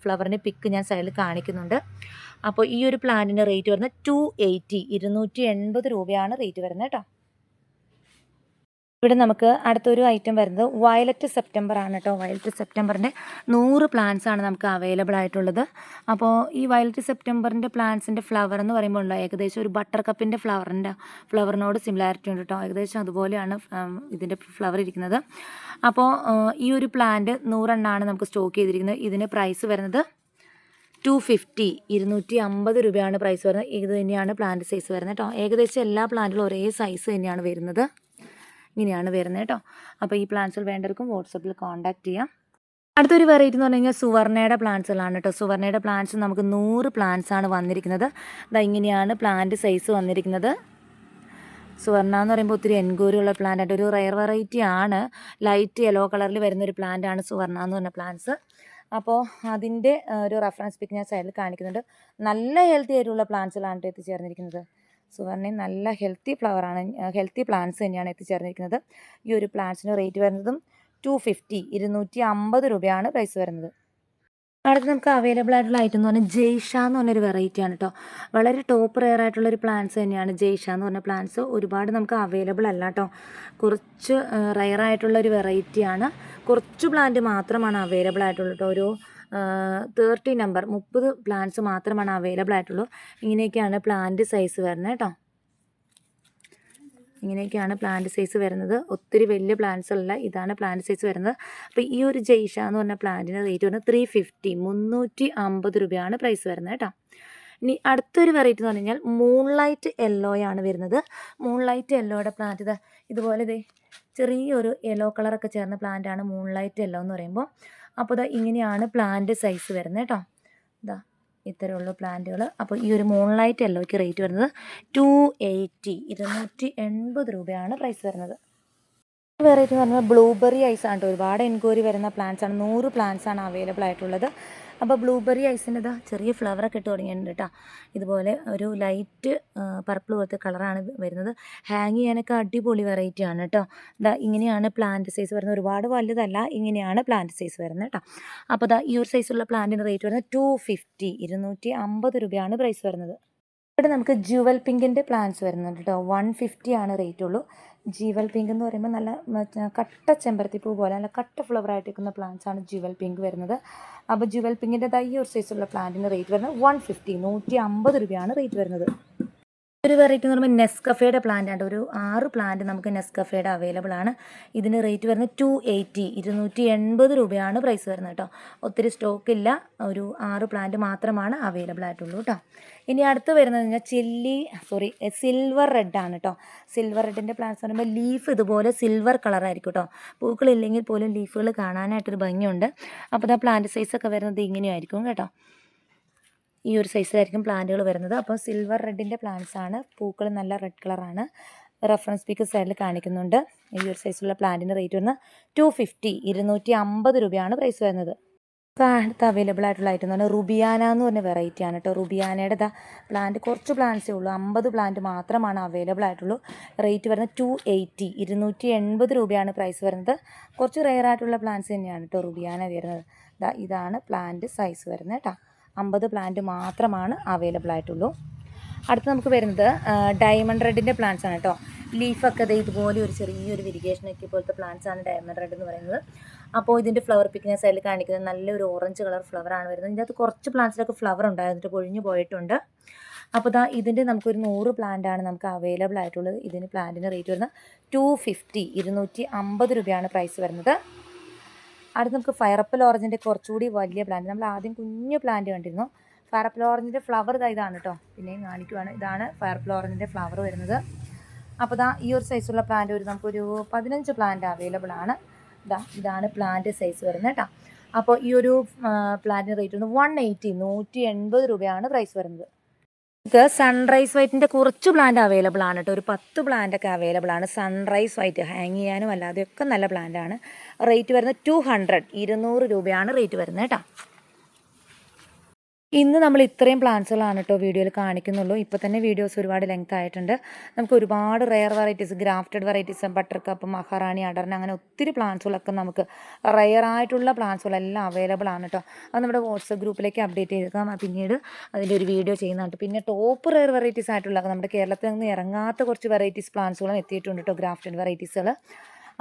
ഫ്ലവറിന്റെ പിക്ക് ഞാൻ സൈഡിൽ കാണിക്കുന്നുണ്ട്. അപ്പോൾ ഈ ഒരു പ്ലാന്റിന്റെ റേറ്റ് വരുന്നത് ടു എയ്റ്റി ഇരുന്നൂറ്റി എൺപത് രൂപയാണ് റേറ്റ് വരുന്നത് കേട്ടോ. ഇവിടെ നമുക്ക് അടുത്തൊരു ഐറ്റം വരുന്നത് വയലറ്റ് സെപ്റ്റംബർ ആണ് കേട്ടോ. വയലറ്റ് സെപ്റ്റംബറിന്റെ നൂറ് പ്ലാന്റ്സ് ആണ് നമുക്ക് അവൈലബിൾ ആയിട്ടുള്ളത്. അപ്പോൾ ഈ വയലറ്റ് സെപ്റ്റംബറിന്റെ പ്ലാന്റ്സിന്റെ ഫ്ലവർ എന്ന് പറയുമ്പോൾ ഉണ്ടോ? ഏകദേശം ഒരു ബട്ടർ കപ്പിന്റെ ഫ്ലവറിന്റെ ഫ്ലവറിനോട് സിമിലാരിറ്റി ഉണ്ട് കേട്ടോ. ഏകദേശം അതുപോലെയാണ് ഇതിന്റെ ഫ്ലവർ ഇരിക്കുന്നത്. അപ്പോൾ ഈ ഒരു പ്ലാന്റ് നൂറെണ്ണമാണ് നമുക്ക് സ്റ്റോക്ക് ചെയ്തിരിക്കുന്നത്. ഇതിന് പ്രൈസ് വരുന്നത് ടു ഫിഫ്റ്റി ഇരുന്നൂറ്റി അമ്പത് രൂപയാണ് പ്രൈസ് വരുന്നത്. ഇത് തന്നെയാണ് പ്ലാന്റ് സൈസ് വരുന്നത് കേട്ടോ. ഏകദേശം എല്ലാ പ്ലാന്റുകളും ഒരേ സൈസ് തന്നെയാണ് വരുന്നത്. ഇങ്ങനെയാണ് വരുന്നത് കേട്ടോ. അപ്പോൾ ഈ പ്ലാന്റ്സുകൾ വേണ്ടവർക്കും വാട്സപ്പിൽ കോൺടാക്ട് ചെയ്യാം. അടുത്തൊരു വെറൈറ്റി എന്ന് പറഞ്ഞു കഴിഞ്ഞാൽ സുവർണയുടെ പ്ലാന്റ്സുകളാണ് കേട്ടോ. സുവർണയുടെ പ്ലാന്റ്സ് നമുക്ക് നൂറ് പ്ലാന്റ്സ് ആണ് വന്നിരിക്കുന്നത്. ഇതാ ഇങ്ങനെയാണ് പ്ലാന്റ് സൈസ് വന്നിരിക്കുന്നത്. സുവർണ എന്ന് പറയുമ്പോൾ ഒത്തിരി എൻക്വയറിയുള്ള പ്ലാന്റ് ആയിട്ട് ഒരു റയർ വെറൈറ്റി ആണ്. ലൈറ്റ് യെല്ലോ കളറിൽ വരുന്ന ഒരു പ്ലാന്റ് ആണ് സുവർണ എന്ന് പറഞ്ഞ പ്ലാന്റ്സ് അപ്പോൾ അതിന്റെ ഒരു റെഫറൻസ് പിക്ക് ഞാൻ സൈഡിൽ കാണിക്കുന്നുണ്ട്. നല്ല ഹെൽത്തി ആയിട്ടുള്ള പ്ലാന്റ്സുകളാണ് എത്തിച്ചേർന്നിരിക്കുന്നത്. സുവർണയും നല്ല ഹെൽത്തി ഫ്ലവറാണ് ഹെൽത്തി പ്ലാന്റ്സ് തന്നെയാണ് എത്തിച്ചേർന്നിരിക്കുന്നത്. ഈ ഒരു പ്ലാന്റ്സിന് റേറ്റ് വരുന്നതും ടു ഫിഫ്റ്റി ഇരുന്നൂറ്റി അമ്പത് രൂപയാണ് പ്രൈസ് വരുന്നത്. അടുത്ത് നമുക്ക് അവൈലബിൾ ആയിട്ടുള്ള ഐറ്റം എന്ന് പറഞ്ഞാൽ ജയ്ഷ എന്ന് പറഞ്ഞൊരു വെറൈറ്റി ആണ് കേട്ടോ വളരെ ടോപ്പ് റെയർ ആയിട്ടുള്ള ഒരു പ്ലാന്റ്സ് തന്നെയാണ് ജെയ്ഷ എന്ന് പറഞ്ഞ പ്ലാന്റ്സ് ഒരുപാട് നമുക്ക് അവൈലബിൾ അല്ല കേട്ടോ കുറച്ച് റെയർ ആയിട്ടുള്ള ഒരു വെറൈറ്റിയാണ് കുറച്ച് പ്ലാന്റ് മാത്രമാണ് അവൈലബിൾ ആയിട്ടുള്ളത് കേട്ടോ ഒരു തേർട്ടി നമ്പർ മുപ്പത് പ്ലാന്റ്സ് മാത്രമാണ് അവൈലബിൾ ആയിട്ടുള്ളൂ. ഇങ്ങനെയൊക്കെയാണ് പ്ലാന്റ് സൈസ് വരുന്നത് കേട്ടോ. ഇങ്ങനെയൊക്കെയാണ് പ്ലാന്റ് സൈസ് വരുന്നത്. ഒത്തിരി വലിയ പ്ലാന്റ്സ് അല്ല ഇതാണ് പ്ലാന്റ് സൈസ് വരുന്നത്. അപ്പോൾ ഈ ഒരു ജയ്ഷ എന്ന് പറഞ്ഞ പ്ലാന്റിന് റേറ്റ് വരുന്നത് ത്രീ ഫിഫ്റ്റി മുന്നൂറ്റി അമ്പത് രൂപയാണ് പ്രൈസ് വരുന്നത് കേട്ടോ. ഇനി അടുത്തൊരു വെറൈറ്റി എന്ന് പറഞ്ഞു കഴിഞ്ഞാൽ മൂൺലൈറ്റ് യെല്ലോയാണ് വരുന്നത്. മൂൺലൈറ്റ് യെല്ലോയുടെ പ്ലാന്റ് ഇത് ഇതുപോലെ ഇതേ ചെറിയൊരു യെല്ലോ കളറൊക്കെ ചേർന്ന പ്ലാന്റാണ് മൂൺലൈറ്റ് യെല്ലോ എന്ന് പറയുമ്പോൾ. അപ്പോൾ ഇതാ ഇങ്ങനെയാണ് പ്ലാന്റ് സൈസ് വരുന്നത് കേട്ടോ. ഇതാ ഇത്തരമുള്ള പ്ലാന്റുകൾ അപ്പോൾ ഈ ഒരു മൂൺലൈറ്റ് യെല്ലോയ്ക്ക് റേറ്റ് വരുന്നത് ടു എയ്റ്റി ഇരുന്നൂറ്റി എൺപത് രൂപയാണ് പ്രൈസ് വരുന്നത്. വെറൈറ്റി എന്ന് പറഞ്ഞാൽ ബ്ലൂബെറി ഐസ് ആണ് ഒരുപാട് എൻക്വയറി വരുന്ന പ്ലാന്റ്സ് ആണ്. നൂറ് പ്ലാന്റ്സ് ആണ് അവൈലബിൾ ആയിട്ടുള്ളത്. അപ്പോൾ ബ്ലൂബെറി ഐസിന്റെ ഇതാ ചെറിയ ഫ്ലവറൊക്കെ ഇട്ട് തുടങ്ങിയിട്ടുണ്ട് കേട്ടോ. ഇതുപോലെ ഒരു ലൈറ്റ് പർപ്പിൾ പോലത്തെ കളറാണ് വരുന്നത്. ഹാങ് ചെയ്യാനൊക്കെ അടിപൊളി വെറൈറ്റി ആണ് കേട്ടോ. ഇതാ ഇങ്ങനെയാണ് പ്ലാന്റ് സൈസ് വരുന്നത്. ഒരുപാട് വലുതല്ല ഇങ്ങനെയാണ് പ്ലാന്റ് സൈസ് വരുന്നത് കേട്ടോ. അപ്പോൾ ദാ ഈ ഒരു സൈസുള്ള പ്ലാന്റിന്റെ റേറ്റ് വരുന്നത് ടു ഫിഫ്റ്റി ഇരുന്നൂറ്റി അമ്പത് രൂപയാണ് പ്രൈസ് വരുന്നത്. ഇവിടെ നമുക്ക് ജുവൽ പിങ്കിന്റെ പ്ലാന്റ്സ് വരുന്നുണ്ട് കേട്ടോ. വൺ ഫിഫ്റ്റി ആണ് റേറ്റ് ഉള്ളൂ. ജീവൽ പിങ്ക് എന്ന് പറയുമ്പോൾ നല്ല കട്ട ചെമ്പരത്തിപ്പൂ പോലെ നല്ല കട്ട ഫ്ലവർ ആയിട്ട് നിൽക്കുന്ന plants ആണ് ജുവൽ പിങ്ക് വരുന്നത്. അപ്പോൾ ജുവൽ പിങ്കിന്റെ ഈ ഒരു സൈസുള്ള പ്ലാന്റിന് റേറ്റ് വരുന്നത് വൺ ഫിഫ്റ്റി നൂറ്റി അമ്പത് രൂപയാണ് റേറ്റ് വരുന്നത്. ഒരു വെറൈറ്റി എന്ന് പറയുമ്പോൾ നെസ്കഫയുടെ പ്ലാന്റ് ആണ്. ഒരു ആറ് പ്ലാന്റ് നമുക്ക് നെസ്കഫയുടെ അവൈലബിൾ ആണ്. ഇതിന് റേറ്റ് വരുന്നത് ടു എയ്റ്റി ഇരുന്നൂറ്റി എൺപത് രൂപയാണ് പ്രൈസ് വരുന്നത് കേട്ടോ. ഒത്തിരി സ്റ്റോക്ക് ഇല്ല. ഒരു ആറ് പ്ലാന്റ് മാത്രമാണ് അവൈലബിൾ ആയിട്ടുള്ളൂ കേട്ടോ. ഇനി അടുത്ത് വരുന്നത് കഴിഞ്ഞാൽ ചില്ലി സോറി സിൽവർ റെഡ് ആണ് കേട്ടോ. സിൽവർ റെഡിന്റെ പ്ലാന്റ്സ് പറയുമ്പോൾ ലീഫ് ഇതുപോലെ സിൽവർ കളറായിരിക്കും കേട്ടോ. പൂക്കളില്ലെങ്കിൽ പോലും ലീഫുകൾ കാണാനായിട്ടൊരു ഭംഗിയുണ്ട്. അപ്പോൾ ആ പ്ലാന്റ് സൈസൊക്കെ വരുന്നത് ഇങ്ങനെയായിരിക്കും കേട്ടോ. ഈ ഒരു സൈസിലായിരിക്കും പ്ലാന്റുകൾ വരുന്നത്. അപ്പോൾ സിൽവർ റെഡിന്റെ പ്ലാന്റ്സ് ആണ്. പൂക്കൾ നല്ല റെഡ് കളറാണ് റെഫറൻസ് പിക്ക് സൈഡിൽ കാണിക്കുന്നുണ്ട്. ഈ ഒരു സൈസിലുള്ള പ്ലാന്റിന്റെ റേറ്റ് വരുന്നത് ടു ഫിഫ്റ്റി ഇരുന്നൂറ്റി അമ്പത് രൂപയാണ് പ്രൈസ് വരുന്നത്. ഇപ്പോൾ അടുത്ത് അവൈലബിൾ ആയിട്ടുള്ള ഐറ്റം എന്ന് പറഞ്ഞാൽ റുബിയാന എന്ന് പറഞ്ഞ വെറൈറ്റി ആണ് കേട്ടോ റുബിയാനയുടെ ഇതാ പ്ലാന്റ് കുറച്ച് പ്ലാന്റ്സേ ഉള്ളൂ. അമ്പത് പ്ലാന്റ് മാത്രമാണ് അവൈലബിൾ ആയിട്ടുള്ളൂ. റേറ്റ് വരുന്നത് ടു എയ്റ്റി ഇരുന്നൂറ്റി എൺപത് രൂപയാണ് പ്രൈസ് വരുന്നത്. കുറച്ച് റെയർ ആയിട്ടുള്ള പ്ലാന്റ്സ് തന്നെയാണ് കേട്ടോ റുബിയാന വരുന്നത്. ദാ ഇതാണ് പ്ലാന്റ് സൈസ് വരുന്നത് കേട്ടോ അമ്പത് പ്ലാന്റ് മാത്രമാണ് അവൈലബിൾ ആയിട്ടുള്ളൂ. അടുത്ത് നമുക്ക് വരുന്നത് ഡയമണ്ട് റെഡിന്റെ പ്ലാന്റ്സ് ആണ് കേട്ടോ ലീഫൊക്കെ ദേ ഇതുപോലെ ഒരു ചെറിയൊരു വിരിഗേഷനൊക്കെ പോലത്തെ പ്ലാന്റ്സ് ആണ് ഡയമണ്ട് റെഡ് എന്ന് പറയുന്നത്. അപ്പോൾ ഇതിന്റെ ഫ്ലവർ പിക്കിനെ സൈഡിൽ കാണിക്കുന്നത് നല്ലൊരു ഓറഞ്ച് കളർ ഫ്ലവർ ആണ് വരുന്നത്. ഇതിനകത്ത് കുറച്ച് പ്ലാന്റ്സിലൊക്കെ ഫ്ലവർ ഉണ്ടായിരുന്നിട്ട് കൊഴിഞ്ഞു പോയിട്ടുണ്ട്. അപ്പോൾ ഇതാ ഇതിന്റെ നമുക്കൊരു നൂറ് ആണ് നമുക്ക് അവൈലബിൾ ആയിട്ടുള്ളത്. ഇതിന് പ്ലാന്റിന് റേറ്റ് വരുന്നത് ടു ഫിഫ്റ്റി ഇരുന്നൂറ്റി അമ്പത് രൂപയാണ് പ്രൈസ് വരുന്നത്. അടുത്ത് നമുക്ക് ഫയറപ്പൽ ഓറഞ്ചിന്റെ കുറച്ചുകൂടി വലിയ പ്ലാന്റ് നമ്മൾ ആദ്യം കുഞ്ഞു പ്ലാന്റ് കണ്ടിരുന്നു. ഫയറപ്പൽ ഓറഞ്ചിന്റെ ഫ്ലവർ ഇതാ ഇതാണ് കേട്ടോ പിന്നെയും കാണിക്കുവാണ്. ഇതാണ് ഫയറപ്പൽ ഓറഞ്ചിന്റെ ഫ്ലവർ വരുന്നത്. അപ്പോൾ ദാ ഈ ഒരു സൈസുള്ള പ്ലാന്റ് ഒരു നമുക്കൊരു പതിനഞ്ച് പ്ലാന്റ് അവൈലബിൾ ആണ്. ഇതാ ഇതാണ് പ്ലാന്റ് സൈസ് വരുന്നത് കേട്ടോ അപ്പോൾ ഈ ഒരു പ്ലാന്റിന് റേറ്റ് വന്ന് വൺ എയ്റ്റി നൂറ്റി എൺപത് രൂപയാണ് പ്രൈസ് വരുന്നത്. നമുക്ക് സൺറൈസ് വൈറ്റിന്റെ കുറച്ച് പ്ലാന്റ് അവൈലബിൾ ആണ് കേട്ടോ ഒരു പത്ത് പ്ലാന്റ് ഒക്കെ അവൈലബിൾ ആണ്. സൺറൈസ് വൈറ്റ് ഹാങ് ചെയ്യാനും അല്ലാതെയൊക്കെ നല്ല പ്ലാന്റ് ആണ്. റേറ്റ് വരുന്നത് ടു ഹൺഡ്രഡ് ഇരുന്നൂറ് രൂപയാണ് റേറ്റ് വരുന്നത് കേട്ടോ ഇന്ന് നമ്മൾ ഇത്രയും പ്ലാന്റ്സുകളാണ് കേട്ടോ വീഡിയോയിൽ കാണിക്കുന്നുള്ളൂ. ഇപ്പോൾ തന്നെ വീഡിയോസ് ഒരുപാട് ലെങ്ത് ആയിട്ടുണ്ട്. നമുക്ക് ഒരുപാട് rare varieties grafted varieties buttercup Maharani അടർന അങ്ങനെ ഒത്തിരി പ്ലാന്റ്സുകളൊക്കെ നമുക്ക് റെയർ ആയിട്ടുള്ള പ്ലാന്റ്സുകളെല്ലാം അവൈലബിൾ ആണ് കേട്ടോ അത് നമ്മുടെ വാട്സപ്പ് ഗ്രൂപ്പിലേക്ക് അപ്ഡേറ്റ് ചെയ്തേക്കാം. പിന്നീട് അതിന്റെ ഒരു വീഡിയോ ചെയ്യുന്നുണ്ട് പിന്നെ ടോപ്പ് റെയർ വെറൈറ്റീസ് ആയിട്ടുള്ള നമ്മുടെ കേരളത്തിൽ നിന്ന് ഇറങ്ങാത്ത കുറച്ച് വെറൈറ്റീസ് പ്ലാന്റ്സുകളും എത്തിയിട്ടുണ്ട് കേട്ടോ ഗ്രാഫ്റ്റഡ് വെറൈറ്റീസുകൾ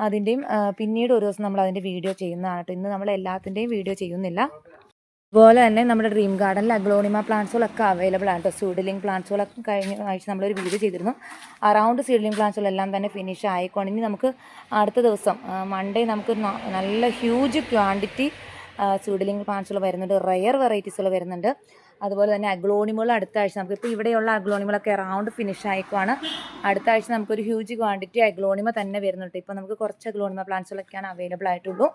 അതിന്റെയും പിന്നീട് ഒരു ദിവസം നമ്മൾ അതിന്റെ വീഡിയോ ചെയ്യുന്നതാണ് കേട്ടോ ഇന്ന് നമ്മൾ എല്ലാത്തിന്റെയും വീഡിയോ ചെയ്യുന്നില്ല. അതുപോലെ തന്നെ നമ്മുടെ ഡ്രീം ഗാർഡനിൽ അഗ്ലോണിമ പ്ലാന്റ്സുകളൊക്കെ അവൈലബിൾ ആണ് കേട്ടോ സീഡ്ലിംഗ് പ്ലാന്റ്സുകളൊക്കെ കഴിഞ്ഞ ആഴ്ച നമ്മളൊരു വീഡിയോ ചെയ്തിരുന്നു. അറൗണ്ട് സീഡ്ലിംഗ് പ്ലാന്റ്സുകളെല്ലാം തന്നെ ഫിനിഷ് ആയിക്കോണം. ഇനി നമുക്ക് അടുത്ത ദിവസം മൺഡേ നമുക്ക് നല്ല ഹ്യൂജ് ക്വാണ്ടിറ്റി സീഡ്ലിംഗ് പ്ലാന്റ്സുകൾ വരുന്നുണ്ട്. റയർ വെറൈറ്റീസുകൾ വരുന്നുണ്ട്. അതുപോലെ തന്നെ അഗ്ലോണിമുകൾ അടുത്ത ആഴ്ച. നമുക്ക് ഇപ്പോൾ ഇവിടെയുള്ള അഗ്ലോണിമുകളൊക്കെ അറൗണ്ട് ഫിനിഷ് ആയിക്കുവാണ്. അടുത്ത ആഴ്ച നമുക്കൊരു ഹ്യൂജ് ക്വാണ്ടിറ്റി അഗ്ലോണിമ തന്നെ വരുന്നുണ്ട്. ഇപ്പോൾ നമുക്ക് കുറച്ച് അഗ്ലോണിമ പ്ലാന്റ്സുകളൊക്കെയാണ് അവൈലബിൾ ആയിട്ടുള്ളൂ.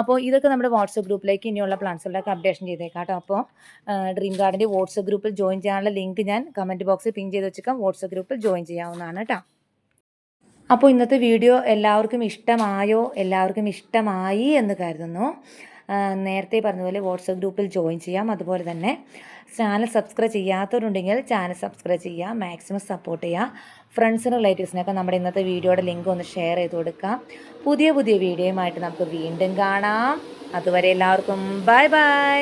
അപ്പോൾ ഇതൊക്കെ നമ്മുടെ വാട്സപ്പ് ഗ്രൂപ്പിലേക്ക് ഇനിയുള്ള പ്ലാന്റ്സുകളൊക്കെ അപ്ഡേഷൻ ചെയ്തേക്കാം അപ്പോൾ ഡ്രീം ഗാർഡിന്റെ വാട്സപ്പ് ഗ്രൂപ്പിൽ ജോയിൻ ചെയ്യാനുള്ള ലിങ്ക് ഞാൻ കമന്റ് ബോക്സിൽ പിൻ ചെയ്ത് വെച്ചേക്കാം. വാട്സപ്പ് ഗ്രൂപ്പിൽ ജോയിൻ ചെയ്യാവുന്നതാണ് കേട്ടോ. അപ്പോൾ ഇന്നത്തെ വീഡിയോ എല്ലാവർക്കും ഇഷ്ടമായോ? എല്ലാവർക്കും ഇഷ്ടമായി എന്ന് കരുതുന്നു. നേരത്തെ പറഞ്ഞതുപോലെ വാട്സപ്പ് ഗ്രൂപ്പിൽ ജോയിൻ ചെയ്യാം. അതുപോലെ തന്നെ ചാനൽ സബ്സ്ക്രൈബ് ചെയ്യാത്തവരുണ്ടെങ്കിൽ ചാനൽ സബ്സ്ക്രൈബ് ചെയ്യുക മാക്സിമം സപ്പോർട്ട് ചെയ്യുക. ഫ്രണ്ട്സിനും റിലേറ്റീവ്സിനൊക്കെ നമ്മുടെ ഇന്നത്തെ വീഡിയോയുടെ ലിങ്ക് ഒന്ന് ഷെയർ ചെയ്ത് കൊടുക്കാം പുതിയ പുതിയ വീഡിയോയുമായിട്ട് നമുക്ക് വീണ്ടും കാണാം. അതുവരെ എല്ലാവർക്കും ബൈ ബൈ